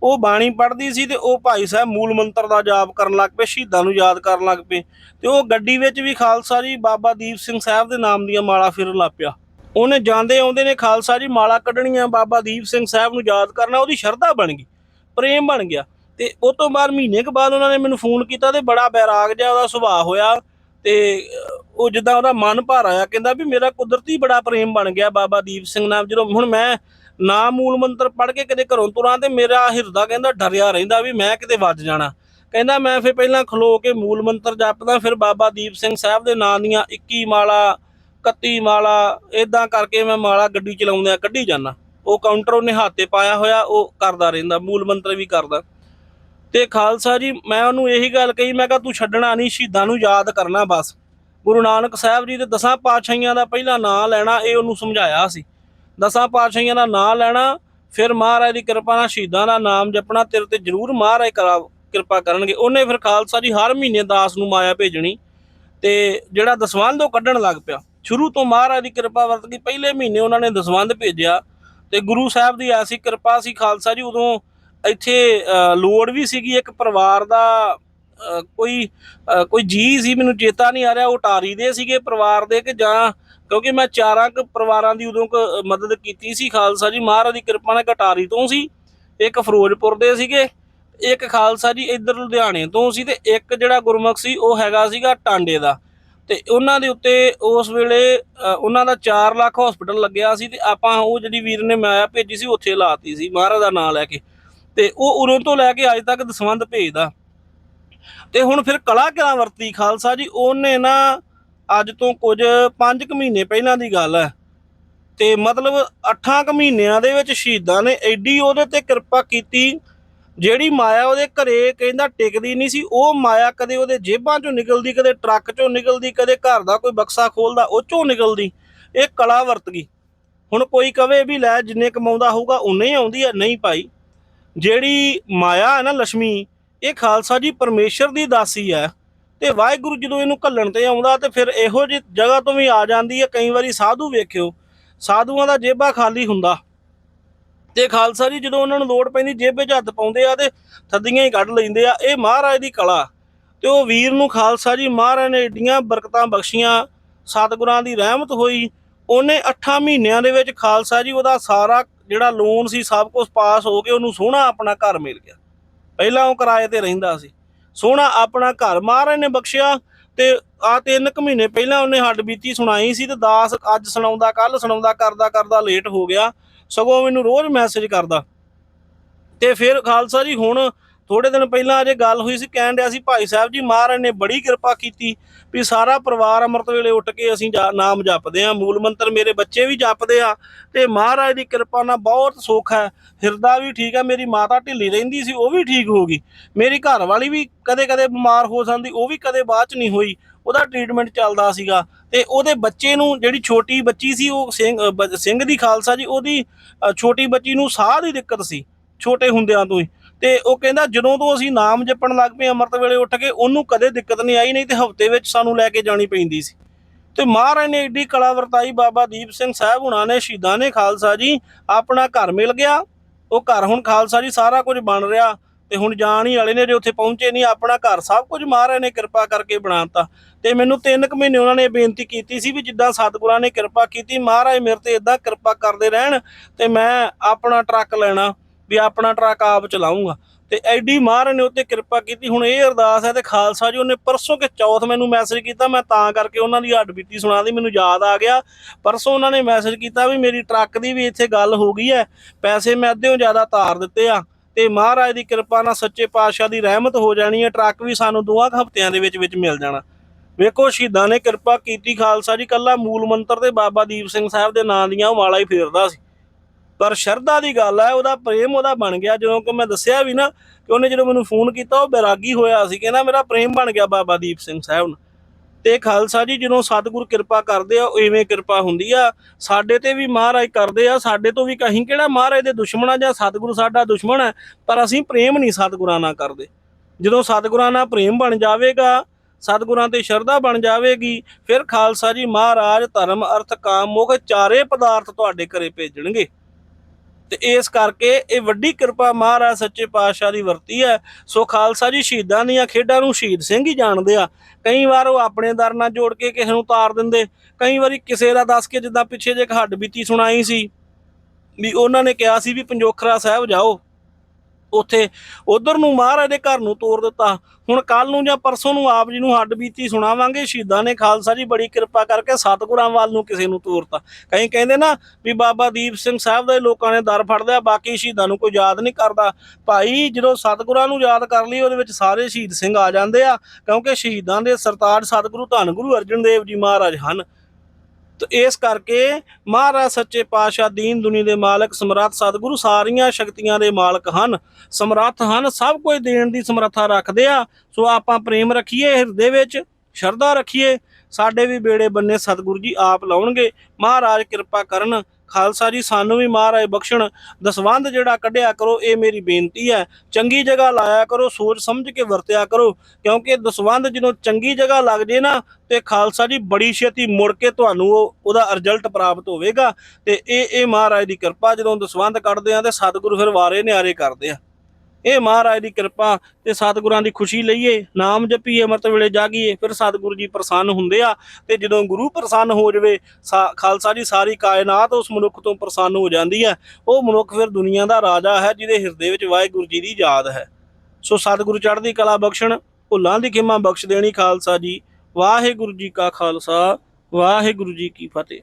ਉਹ ਬਾਣੀ ਪੜ੍ਹਦੀ ਸੀ ਤੇ ਉਹ ਭਾਈ ਸਾਹਿਬ ਮੂਲ ਮੰਤਰ ਦਾ ਜਾਪ ਕਰਨ ਲੱਗ ਪਏ, ਸ਼ਹੀਦਾਂ ਨੂੰ ਯਾਦ ਕਰਨ ਲੱਗ ਪਏ ਤੇ ਉਹ ਗੱਡੀ ਵਿੱਚ ਵੀ ਖਾਲਸਾ ਜੀ, ਬਾਬਾ ਦੀਪ ਸਿੰਘ ਸਾਹਿਬ ਦੇ ਨਾਮ ਦੀਆਂ ਮਾਲਾ ਫਿਰਨ ਲੱਗ ਪਿਆ। ਉਹਨੇ ਜਾਂਦੇ ਆਉਂਦੇ ਨੇ ਖਾਲਸਾ ਜੀ, ਮਾਲਾ ਕੱਢਣੀਆਂ, ਬਾਬਾ ਦੀਪ ਸਿੰਘ ਸਾਹਿਬ ਨੂੰ ਯਾਦ ਕਰਨਾ, ਉਹਦੀ ਸ਼ਰਧਾ ਬਣ ਗਈ, ਪ੍ਰੇਮ ਬਣ ਗਿਆ ਤੇ ਉਹ ਤੋਂ ਬਾਅਦ ਮਹੀਨੇ ਕੁ ਬਾਅਦ ਉਹਨਾਂ ਨੇ ਮੈਨੂੰ ਫੋਨ ਕੀਤਾ ਤੇ ਬੜਾ ਬੈਰਾਗ ਜਿਹਾ ਉਹਦਾ ਸੁਭਾਅ ਹੋਇਆ ਤੇ ਉਹ ਜਿੱਦਾਂ ਉਹਦਾ ਮਨ ਭਰ ਆਇਆ, ਕਹਿੰਦਾ ਵੀ ਮੇਰਾ ਕੁਦਰਤੀ ਬੜਾ ਪ੍ਰੇਮ ਬਣ ਗਿਆ ਬਾਬਾ ਦੀਪ ਸਿੰਘ ਨਾਲ ਜਦੋਂ, ਹੁਣ ਮੈਂ ਨਾ ਮੂਲ ਮੰਤਰ ਪੜ੍ਹ ਕੇ ਕਦੇ ਘਰੋਂ ਤੁਰਾਂ ਤੇ ਮੇਰਾ ਹਿਰਦਾ ਕਹਿੰਦਾ ਡਰਿਆ ਰਹਿੰਦਾ ਵੀ ਮੈਂ ਕਿਤੇ ਵੱਜ ਜਾਣਾ। ਕਹਿੰਦਾ ਮੈਂ ਫਿਰ ਪਹਿਲਾਂ ਖਲੋ ਕੇ ਮੂਲ ਮੰਤਰ ਜਪਦਾ, ਫਿਰ ਬਾਬਾ ਦੀਪ ਸਿੰਘ ਸਾਹਿਬ ਦੇ ਨਾਂ ਦੀਆਂ 21 ਮਾਲਾ 31 ਮਾਲਾ ਇਦਾਂ ਕਰਕੇ ਮੈਂ ਮਾਲਾ ਗੱਡੀ ਚਲਾਉਂਦਿਆਂ ਕੱਢੀ ਜਾਂਦਾ। ਉਹ ਕਾਊਂਟਰ ਉਹਨੇ ਹੱਥ ਤੇ ਪਾਇਆ ਹੋਇਆ, ਉਹ ਕਰਦਾ ਰਹਿੰਦਾ, ਮੂਲ ਮੰਤਰ ਵੀ ਕਰਦਾ। ਤੇ ਖਾਲਸਾ ਜੀ, ਮੈਂ ਉਹਨੂੰ ਇਹੀ ਗੱਲ ਕਹੀ, ਮੈਂ ਕਿਹਾ ਤੂੰ ਛੱਡਣਾ ਨਹੀਂ, ਸ਼ਹੀਦਾਂ ਨੂੰ ਯਾਦ ਕਰਨਾ ਬਸ। ਗੁਰੂ ਨਾਨਕ ਸਾਹਿਬ ਜੀ ਦੇ ਦਸਾਂ ਪਾਤਸ਼ਾਹੀਆਂ ਦਾ ਪਹਿਲਾ ਨਾਂ ਲੈਣਾ, ਇਹ ਉਹਨੂੰ ਸਮਝਾਇਆ ਸੀ। ਦਸਾਂ ਪਾਤਸ਼ਾਹੀਆਂ ਦਾ ਨਾਂ ਲੈਣਾ ਫਿਰ ਮਹਾਰਾਜ ਦੀ ਕਿਰਪਾ ਨਾਲ ਸ਼ਹੀਦਾਂ ਦਾ ਨਾਮ ਜਪਣਾ ਤੇਰੇ ਤੇ ਜ਼ਰੂਰ ਮਹਾਰਾਜ ਕਿਰਪਾ ਕਰਨਗੇ। ਉਹਨੇ ਫਿਰ ਖਾਲਸਾ ਜੀ ਹਰ ਮਹੀਨੇ ਦਾਸ ਨੂੰ ਮਾਇਆ ਭੇਜਣੀ ਤੇ ਜਿਹੜਾ ਦਸਵੰਧ ਉਹ ਕੱਢਣ ਲੱਗ ਪਿਆ। ਸ਼ੁਰੂ ਤੋਂ ਮਹਾਰਾਜ ਦੀ ਕਿਰਪਾ ਵਰਤ ਗਈ ਪਹਿਲੇ ਮਹੀਨੇ ਉਹਨਾਂ ਨੇ ਦਸਵੰਧ ਭੇਜਿਆ ਤੇ ਗੁਰੂ ਸਾਹਿਬ ਦੀ ਐਸੀ ਕਿਰਪਾ ਸੀ ਖਾਲਸਾ ਜੀ ਉਦੋਂ ਇੱਥੇ ਅ, ਲੋੜ ਵੀ ਸੀਗੀ ਇੱਕ ਪਰਿਵਾਰ ਦਾ ਕੋਈ ਕੋਈ ਜੀ ਸੀ ਮੈਨੂੰ ਚੇਤਾ ਨਹੀਂ ਆ ਰਿਹਾ ਉਹ ਟਾਰੀ ਦੇ ਸੀਗੇ ਪਰਿਵਾਰ ਦੇ ਕਿ ਜਾਂ ਕਿਉਂਕਿ ਮੈਂ ਚਾਰਾਂ ਕੁ ਪਰਿਵਾਰਾਂ ਦੀ ਉਦੋਂ ਕੁ ਮਦਦ ਕੀਤੀ ਸੀ ਖਾਲਸਾ ਜੀ। ਮਹਾਰਾਜ ਦੀ ਕਿਰਪਾ ਨਾਲ ਕਟਾਰੀ ਤੋਂ ਸੀ, ਇੱਕ ਫਿਰੋਜ਼ਪੁਰ ਦੇ ਸੀਗੇ, ਇੱਕ ਖਾਲਸਾ ਜੀ ਇੱਧਰ ਲੁਧਿਆਣੇ ਤੋਂ ਸੀ ਤੇ ਇੱਕ ਜਿਹੜਾ ਗੁਰਮੁਖ ਸੀ ਉਹ ਹੈਗਾ ਸੀਗਾ ਟਾਂਡੇ ਦਾ। ਤੇ ਉਹਨਾਂ ਦੇ ਉੱਤੇ ਉਸ ਵੇਲੇ ਉਹਨਾਂ ਦਾ 4 ਲੱਖ ਹਸਪੀਟਲ ਲੱਗਿਆ ਸੀ ਤੇ ਆਪਾਂ ਉਹ ਜਿਹੜੀ ਵੀਰ ਨੇ ਮਾਇਆ ਭੇਜੀ ਸੀ ਉੱਥੇ ਲਾਤੀ ਸੀ, ਮਹਾਰਾਜ ਦਾ ਨਾਮ ਲੈ ਕੇ। ਤੇ ਉਹ ਉਦੋਂ ਤੋਂ ਲੈ ਕੇ ਅੱਜ ਤੱਕ ਦਸਵੰਧ ਭੇਜਦਾ। ਤੇ ਹੁਣ ਫਿਰ ਕਲਾ ਕਿਹੜਾ ਵਰਤੀ ਖਾਲਸਾ ਜੀ, ਉਹਨੇ ਨਾ ਅੱਜ ਤੋਂ ਕੁਝ 5 ਕੁ ਮਹੀਨੇ ਪਹਿਲਾਂ ਦੀ ਗੱਲ ਹੈ। ਤੇ ਮਤਲਬ 8 ਕੁ ਮਹੀਨਿਆਂ ਦੇ ਵਿੱਚ ਸ਼ਹੀਦਾਂ ਨੇ ਐਡੀ ਉਹਦੇ ਤੇ ਕਿਰਪਾ ਕੀਤੀ, ਜਿਹੜੀ ਮਾਇਆ ਉਹਦੇ ਘਰੇ ਕਹਿੰਦਾ ਟਿਕਦੀ ਨਹੀਂ ਸੀ, ਉਹ ਮਾਇਆ ਕਦੇ ਉਹਦੇ ਜੇਬਾਂ ਚੋਂ ਨਿਕਲਦੀ, ਕਦੇ ਟਰੱਕ ਚੋਂ ਨਿਕਲਦੀ, ਕਦੇ ਘਰ ਦਾ ਕੋਈ ਬਕਸਾ ਖੋਲਦਾ, ਉਹ ਚੋਂ ਨਿਕਲਦੀ। ਇਹ ਕਲਾ ਵਰਤ ਗਈ। ਹੁਣ ਕੋਈ ਕਵੇ ਵੀ ਲੈ ਜਿੰਨੇ ਕਮਾਉਂਦਾ ਹੋਊਗਾ ਉਨੇ ਹੀ ਆਉਂਦੀ ਹੈ, ਨਹੀਂ ਭਾਈ। ਜਿਹੜੀ ਮਾਇਆ ਹੈ ਨਾ ਲక్ష్ਮੀ ਇਹ ਖਾਲਸਾ ਜੀ ਪਰਮੇਸ਼ਰ ਦੀ ਦਾਸੀ ਹੈ। ਤੇ ਵਾਹਿਗੁਰੂ ਜਦੋਂ ਇਹਨੂੰ ਘੱਲਣ ਤੇ ਆਉਂਦਾ ਤੇ ਫਿਰ ਇਹੋ ਜਿਹੀ ਜਗ੍ਹਾ ਤੋਂ ਵੀ ਆ ਜਾਂਦੀ ਹੈ, ਕਈ ਵਾਰੀ ਸਾਧੂ ਵੇਖਿਓ, ਸਾਧੂਆਂ ਦਾ ਜੇਬਾ ਖਾਲੀ ਹੁੰਦਾ। ਤੇ ਖਾਲਸਾ ਜੀ ਜਦੋਂ ਉਹਨਾਂ ਨੂੰ ਲੋੜ ਪੈਂਦੀ, ਜੇਬੇ 'ਚ ਹੱਥ ਪਾਉਂਦੇ ਆ ਤੇ ਥੱਦੀਆਂ ਹੀ ਕੱਢ ਲੈਂਦੇ ਆ, ਇਹ ਮਹਾਰਾਜ ਦੀ ਕਲਾ। ਤੇ ਉਹ ਵੀਰ ਨੂੰ ਖਾਲਸਾ ਜੀ ਮਹਾਰਾਜ ਨੇ ਏਡੀਆਂ ਬਰਕਤਾਂ ਬਖਸ਼ੀਆਂ, ਸਤਿਗੁਰਾਂ ਦੀ ਰਹਿਮਤ ਹੋਈ। ਉਹਨੇ 8 ਮਹੀਨਿਆਂ ਦੇ ਵਿੱਚ ਖਾਲਸਾ ਜੀ ਉਹਦਾ ਸਾਰਾ ਜਿਹੜਾ ਲੋਨ ਸੀ, ਸਭ ਕੁਝ ਪਾਸ ਹੋ ਕੇ ਉਹਨੂੰ ਸੋਹਣਾ ਆਪਣਾ ਘਰ ਮਿਲ ਗਿਆ। ਪਹਿਲਾਂ ਉਹ ਕਿਰਾਏ ਤੇ ਰਹਿੰਦਾ ਸੀ। ਸੋਹਣਾ ਆਪਣਾ ਘਰ। ਮਹਾਰਾਜ ਨੇ ਬਖਸ਼ਿਆ ਤੇ ਆ ਤਿੰਨ ਕੁ ਮਹੀਨੇ ਪਹਿਲਾਂ ਉਹਨੇ ਹੱਡ ਬੀਤੀ ਸੁਣਾਈ ਸੀ ਤੇ ਦਾਸ ਅੱਜ ਸੁਣਾਉਂਦਾ ਕੱਲ ਸੁਣਾਉਂਦਾ, ਕਰਦਾ ਕਰਦਾ ਲੇਟ ਹੋ ਗਿਆ। ਸਗੋਂ ਮੈਨੂੰ ਰੋਜ਼ ਮੈਸੇਜ ਕਰਦਾ। ਤੇ ਫਿਰ ਖਾਲਸਾ ਜੀ ਹੁਣ ਥੋੜੇ ਦਿਨ ਪਹਿਲਾਂ ਅਜੇ ਗੱਲ ਹੋਈ ਸੀ, ਕਹਿਣ ਡਿਆ ਸੀ, ਭਾਈ ਸਾਹਿਬ ਜੀ ਮਹਾਰਾਜ ਨੇ ਬੜੀ ਕਿਰਪਾ ਕੀਤੀ ਵੀ ਸਾਰਾ ਪਰਿਵਾਰ ਅੰਮ੍ਰਿਤ ਵੇਲੇ ਉੱਠ ਕੇ ਅਸੀਂ ਜਾ- ਨਾਮ ਜਪਦੇ ਆ ਮੂਲ ਮੰਤਰ ਮੇਰੇ ਬੱਚੇ ਵੀ ਜਪਦੇ ਆ ਤੇ ਮਹਾਰਾਜ ਦੀ ਕਿਰਪਾ ਨਾਲ ਬਹੁਤ ਸੁੱਖ ਹੈ, ਹਿਰਦਾ ਵੀ ਠੀਕ ਹੈ, ਮੇਰੀ ਮਾਤਾ ਢਿੱਲੀ ਰਹਿੰਦੀ ਸੀ, ਉਹ ਵੀ ਠੀਕ ਹੋ ਗਈ, ਮੇਰੀ ਘਰ ਵਾਲੀ ਵੀ ਕਦੇ-ਕਦੇ ਬਿਮਾਰ ਹੋ ਜਾਂਦੀ, ਉਹ ਵੀ ਕਦੇ ਬਾਅਦ ਚ ਨਹੀਂ ਹੋਈ, ਉਹਦਾ ਟ੍ਰੀਟਮੈਂਟ ਚੱਲਦਾ ਸੀਗਾ ਤੇ ਉਹਦੇ ਬੱਚੇ ਨੂੰ ਜਿਹੜੀ ਛੋਟੀ ਬੱਚੀ ਸੀ, ਉਹ ਸਿੰਘ ਬ- ਸਿੰਘ ਦੀ ਖਾਲਸਾ ਜੀ, ਉਹਦੀ ਛੋਟੀ ਬੱਚੀ ਨੂੰ ਸਾਹ ਦੀ ਦਿੱਕਤ ਸੀ, ਛੋਟੇ ਹੁੰਦਿਆਂ ਤੋਂ ਹੀ ਤੇ ਉਹ ਕਹਿੰਦਾ ਜਦੋਂ ਤੋਂ ਅਸੀਂ ਨਾਮ ਜਪਣ ਲੱਗ ਪਏ ਅੰਮ੍ਰਿਤ ਵੇਲੇ ਉੱਠ ਕੇ, ਉਹਨੂੰ ਕਦੇ ਦਿੱਕਤ ਨਹੀਂ ਆਈ, ਨਹੀਂ ਤੇ ਹਫ਼ਤੇ ਵਿੱਚ ਸਾਨੂੰ ਲੈ ਕੇ ਜਾਣੀ ਪੈਂਦੀ ਸੀ। ਤੇ ਮਹਾਰਾਜ ਨੇ ਏਡੀ ਕਲਾ ਵਰਤਾਈ, ਬਾਬਾ ਦੀਪ ਸਿੰਘ ਸਾਹਿਬ ਹੁਣਾਂ ਨੇ, ਸ਼ਹੀਦਾਂ ਨੇ, ਖਾਲਸਾ ਜੀ, ਆਪਣਾ ਘਰ ਮਿਲ ਗਿਆ। ਉਹ ਘਰ ਹੁਣ ਖਾਲਸਾ ਜੀ ਸਾਰਾ ਕੁਝ ਬਣ ਰਿਹਾ ਤੇ ਹੁਣ ਜਾਣ ਹੀ ਵਾਲੇ ਨੇ, ਜੇ ਉੱਥੇ ਪਹੁੰਚੇ ਨਹੀਂ, ਆਪਣਾ ਘਰ ਸਭ ਕੁਝ ਮਹਾਰਾਜ ਨੇ ਕਿਰਪਾ ਕਰਕੇ ਬਣਾਤਾ ਤੇ ਮੈਨੂੰ ਤਿੰਨ ਕੁ ਮਹੀਨੇ ਉਹਨਾਂ ਨੇ ਬੇਨਤੀ ਕੀਤੀ ਸੀ ਵੀ ਜਿੱਦਾਂ ਸਤਿਗੁਰਾਂ ਨੇ ਕਿਰਪਾ ਕੀਤੀ, ਮਹਾਰਾਜ ਮੇਰੇ ਤੇ ਇਦਾਂ ਕਿਰਪਾ ਕਰਦੇ ਰਹਿਣ ਤੇ ਮੈਂ ਆਪਣਾ ਟਰੱਕ ਲੈਣਾ। ਵੀ ਆਪਣਾ ਟਰੱਕ ਆਪ ਚਲਾਉਂਗਾ। ਤੇ ਐਡੀ ਮਹਾਰਾਜ ਨੇ ਉੱਤੇ ਕਿਰਪਾ ਕੀਤੀ। ਹੁਣ ਇਹ ਅਰਦਾਸ ਹੈ ਤੇ ਖਾਲਸਾ ਜੀ ਉਹਨੇ ਪਰਸੋਂ ਕਿ ਚੌਥ ਮੈਨੂੰ ਮੈਸੇਜ ਕੀਤਾ। ਮੈਂ ਤਾਂ ਕਰਕੇ ਉਹਨਾਂ ਦੀ ਹੱਡ ਬੀਤੀ ਸੁਣਾ ਦੀ ਮੈਨੂੰ ਯਾਦ ਆ ਗਿਆ। ਪਰਸੋਂ ਉਹਨਾਂ ਨੇ ਮੈਸੇਜ ਕੀਤਾ ਵੀ ਮੇਰੀ ਟਰੱਕ ਦੀ ਵੀ ਇੱਥੇ ਗੱਲ ਹੋ ਗਈ ਹੈ। ਪੈਸੇ ਮੈਂ ਅੱਧਿਓਂ ਜ਼ਿਆਦਾ ਤਾਰ ਦਿੱਤੇ ਆ। ਤੇ ਮਹਾਰਾਜ ਦੀ ਕਿਰਪਾ ਨਾਲ ਸੱਚੇ ਪਾਤਸ਼ਾਹ ਦੀ ਰਹਿਮਤ ਹੋ ਜਾਣੀ ਹੈ। ਟਰੱਕ ਵੀ ਸਾਨੂੰ ਦੋਵਾਂ ਹਫ਼ਤਿਆਂ ਦੇ ਵਿੱਚ ਵਿੱਚ ਮਿਲ ਜਾਣਾ। ਵੇਖੋ ਸ਼ਹੀਦਾਂ ਨੇ ਕਿਰਪਾ ਕੀਤੀ। ਖਾਲਸਾ ਜੀ ਕੱਲਾ ਮੂਲ ਮੰਤਰ ਤੇ ਬਾਬਾ ਦੀਪ ਸਿੰਘ ਸਾਹਿਬ ਦੇ ਨਾਂ ਦੀਆਂ ਉਹ ਮਾਲਾ ਹੀ ਫੇਰਦਾ ਸੀ। ਪਰ ਸ਼ਰਧਾ ਦੀ ਗੱਲ ਹੈ, ਉਹਦਾ ਪ੍ਰੇਮ ਉਹਦਾ ਬਣ ਗਿਆ। ਜਦੋਂ ਕਿ ਮੈਂ ਦੱਸਿਆ ਵੀ ਨਾ ਕਿ ਉਹਨੇ ਜਦੋਂ ਮੈਨੂੰ ਫੋਨ ਕੀਤਾ, ਉਹ ਬੈਰਾਗੀ ਹੋਇਆ ਸੀ। ਕਹਿੰਦਾ ਮੇਰਾ ਪ੍ਰੇਮ ਬਣ ਗਿਆ ਬਾਬਾ ਦੀਪ ਸਿੰਘ ਸਾਹਿਬ ਨਾਲ। ਤੇ ਖਾਲਸਾ ਜੀ, ਜਦੋਂ ਸਤਿਗੁਰ ਕਿਰਪਾ ਕਰਦੇ ਆ, ਉਹ ਇਵੇਂ ਕਿਰਪਾ ਹੁੰਦੀ ਆ। ਸਾਡੇ ਤੇ ਵੀ ਮਹਾਰਾਜ ਕਰਦੇ ਆ, ਸਾਡੇ ਤੋਂ ਵੀ ਕਹੀਂ ਕਿਹੜਾ ਮਹਾਰਾਜ ਦੇ ਦੁਸ਼ਮਣ ਆ ਜਾਂ ਸਤਿਗੁਰੂ ਸਾਡਾ ਦੁਸ਼ਮਣ ਹੈ, ਪਰ ਅਸੀਂ ਪ੍ਰੇਮ ਨਹੀਂ ਸਤਿਗੁਰਾਂ ਨਾਲ ਕਰਦੇ। ਜਦੋਂ ਸਤਿਗੁਰਾਂ ਨਾਲ ਪ੍ਰੇਮ ਬਣ ਜਾਵੇਗਾ, ਸਤਿਗੁਰਾਂ ਤੇ ਸ਼ਰਧਾ ਬਣ ਜਾਵੇਗੀ, ਫਿਰ ਖਾਲਸਾ ਜੀ ਮਹਾਰਾਜ ਧਰਮ, ਅਰਥ, ਕਾਮ ਮੋਖ ਚਾਰੇ ਪਦਾਰਥ ਤੁਹਾਡੇ ਘਰੇ ਭੇਜਣਗੇ। ਤੇ ਇਸ ਕਰਕੇ ਇਹ ਵੱਡੀ ਕਿਰਪਾ ਮਹਾਰਾਜ ਸੱਚੇ ਪਾਤਸ਼ਾਹ ਦੀ ਵਰਤੀ ਹੈ। ਸੋ ਖਾਲਸਾ ਜੀ ਸ਼ਹੀਦਾਂ ਦੀਆਂ ਖੇਡਾਂ ਨੂੰ ਸ਼ਹੀਦ ਸਿੰਘ ਹੀ ਜਾਣਦੇ ਆ। ਕਈ ਵਾਰ ਉਹ ਆਪਣੇ ਦਰ ਨਾਲ ਜੋੜ ਕੇ ਕਿਸੇ ਨੂੰ ਤਾਰ ਦਿੰਦੇ। ਕਈ ਵਾਰੀ ਕਿਸੇ ਦਾ ਦੱਸ ਕੇ ਜਿੱਦਾਂ ਪਿੱਛੇ ਜੇ ਇੱਕ ਹੱਡ ਬੀਤੀ ਸੁਣਾਈ ਸੀ, ਵੀ ਉਹਨਾਂ ਨੇ ਕਿਹਾ ਸੀ ਵੀ ਪੰਜੋਖਰਾ ਸਾਹਿਬ ਜਾਓ। ਉੱਥੇ ਉਧਰ ਨੂੰ ਮਹਾਰਾਜ ਦੇ ਘਰ ਨੂੰ ਤੋਰ ਦਿੱਤਾ। ਹੁਣ ਕੱਲ ਨੂੰ ਜਾਂ ਪਰਸੋਂ ਨੂੰ ਆਪ ਜੀ ਨੂੰ ਹੱਡ ਬੀਤੀ ਸੁਣਾਵਾਂਗੇ। ਸ਼ਹੀਦਾਂ ਨੇ ਖਾਲਸਾ ਜੀ ਬੜੀ ਕਿਰਪਾ ਕਰਕੇ ਸਤਿਗੁਰਾਂ ਵੱਲ ਨੂੰ ਕਿਸੇ ਨੂੰ ਤੋਰਤਾ। ਕਈ ਕਹਿੰਦੇ ਨਾ ਵੀ ਬਾਬਾ ਦੀਪ ਸਿੰਘ ਸਾਹਿਬ ਦੇ ਲੋਕਾਂ ਨੇ ਦਰ ਫੜ ਲਿਆ ਬਾਕੀ ਸ਼ਹੀਦਾਂ ਨੂੰ ਕੋਈ ਯਾਦ ਨਹੀਂ ਕਰਦਾ। ਭਾਈ ਜਦੋਂ ਸਤਿਗੁਰਾਂ ਨੂੰ ਯਾਦ ਕਰ ਲਈ, ਉਹਦੇ ਵਿੱਚ ਸਾਰੇ ਸ਼ਹੀਦ ਸਿੰਘ ਆ ਜਾਂਦੇ ਆ, ਕਿਉਂਕਿ ਸ਼ਹੀਦਾਂ ਦੇ ਸਰਤਾਜ ਸਤਿਗੁਰੂ ਧੰਨ ਗੁਰੂ ਅਰਜਨ ਦੇਵ ਜੀ ਮਹਾਰਾਜ ਹਨ। ਤੇ ਇਸ ਕਰਕੇ ਮਹਾਰਾਜ ਸੱਚੇ ਪਾਤਸ਼ਾਹ ਦੀਨ ਦੁਨੀ ਦੇ ਮਾਲਕ ਸਮਰੱਥ ਸਤਿਗੁਰੂ ਸਾਰੀਆਂ ਸ਼ਕਤੀਆਂ ਦੇ ਮਾਲਕ ਹਨ, ਸਮਰੱਥ ਹਨ, ਸਭ ਕੁਝ ਦੇਣ ਦੀ ਸਮਰੱਥਾ ਰੱਖਦੇ ਆ। ਸੋ ਆਪਾਂ ਪ੍ਰੇਮ ਰੱਖੀਏ, ਹਿਰਦੇ ਵਿੱਚ ਸ਼ਰਧਾ ਰੱਖੀਏ। ਸਾਡੇ ਵੀ ਬੇੜੇ ਬੰਨੇ ਸਤਿਗੁਰੂ ਜੀ ਆਪ ਲਾਉਣਗੇ। ਮਹਾਰਾਜ ਕਿਰਪਾ ਕਰਨ। ਖਾਲਸਾ ਜੀ, ਸਾਨੂੰ ਵੀ ਮਹਾਰਾਜ ਬਖਸ਼ਣ। ਦਸਵੰਧ ਜਿਹੜਾ ਕੱਢਿਆ ਕਰੋ, ਇਹ ਮੇਰੀ ਬੇਨਤੀ ਹੈ। ਚੰਗੀ ਜਗ੍ਹਾ ਲਾਇਆ ਕਰੋ, ਸੋਚ ਸਮਝ ਕੇ ਵਰਤਿਆ ਕਰੋ। ਕਿਉਂਕਿ ਦਸਵੰਧ ਜਦੋਂ ਚੰਗੀ ਜਗ੍ਹਾ ਲੱਗ ਜੇ ਨਾ, ਤੇ ਖਾਲਸਾ ਜੀ ਬੜੀ ਛੇਤੀ ਮੁੜ ਕੇ ਤੁਹਾਨੂੰ ਉਹ, ਉਹਦਾ ਰਿਜ਼ਲਟ ਪ੍ਰਾਪਤ ਹੋਵੇਗਾ। ਤੇ ਇਹ ਇਹ ਮਹਾਰਾਜ ਦੀ ਕਿਰਪਾ, ਜਦੋਂ ਦਸਵੰਧ ਕੱਢਦੇ ਆ ਤੇ ਸਤਿਗੁਰੂ ਫਿਰ ਵਾਰੇ ਨਿਆਰੇ ਕਰਦੇ ਆ। ਇਹ ਮਹਾਰਾਜ ਦੀ ਕਿਰਪਾ ਤੇ ਸਤਿਗੁਰਾਂ ਦੀ ਖੁਸ਼ੀ ਲਈਏ, ਨਾਮ ਜਪੀਏ, ਅੰਮ੍ਰਿਤ ਵੇਲੇ ਜਾਗੀਏ, ਫਿਰ ਸਤਿਗੁਰੂ ਜੀ ਪ੍ਰਸੰਨ ਹੁੰਦੇ ਆ ਤੇ ਜਦੋਂ ਗੁਰੂ ਪ੍ਰਸੰਨ ਹੋ ਜਾਵੇ, ਸਾ- ਖਾਲਸਾ ਜੀ ਸਾਰੀ ਕਾਇਨਾਤ ਉਸ ਮਨੁੱਖ ਤੋਂ ਪ੍ਰਸੰਨ ਹੋ ਜਾਂਦੀ ਹੈ। ਉਹ ਮਨੁੱਖ ਫਿਰ ਦੁਨੀਆ ਦਾ ਰਾਜਾ ਹੈ, ਜਿਹਦੇ ਹਿਰਦੇ ਵਿੱਚ ਵਾਹਿਗੁਰੂ ਜੀ ਦੀ ਯਾਦ ਹੈ। ਸੋ ਸਤਿਗੁਰੂ ਚੜ੍ਹਦੀ ਕਲਾ ਬਖਸ਼ਣ, ਭੁੱਲਾਂ ਦੀ ਖਿਮਾ ਬਖਸ਼ ਦੇਣੀ ਖਾਲਸਾ ਜੀ। ਵਾਹਿਗੁਰੂ ਜੀ ਕਾ ਖਾਲਸਾ, ਵਾਹਿਗੁਰੂ ਜੀ ਕੀ ਫਤਿਹ।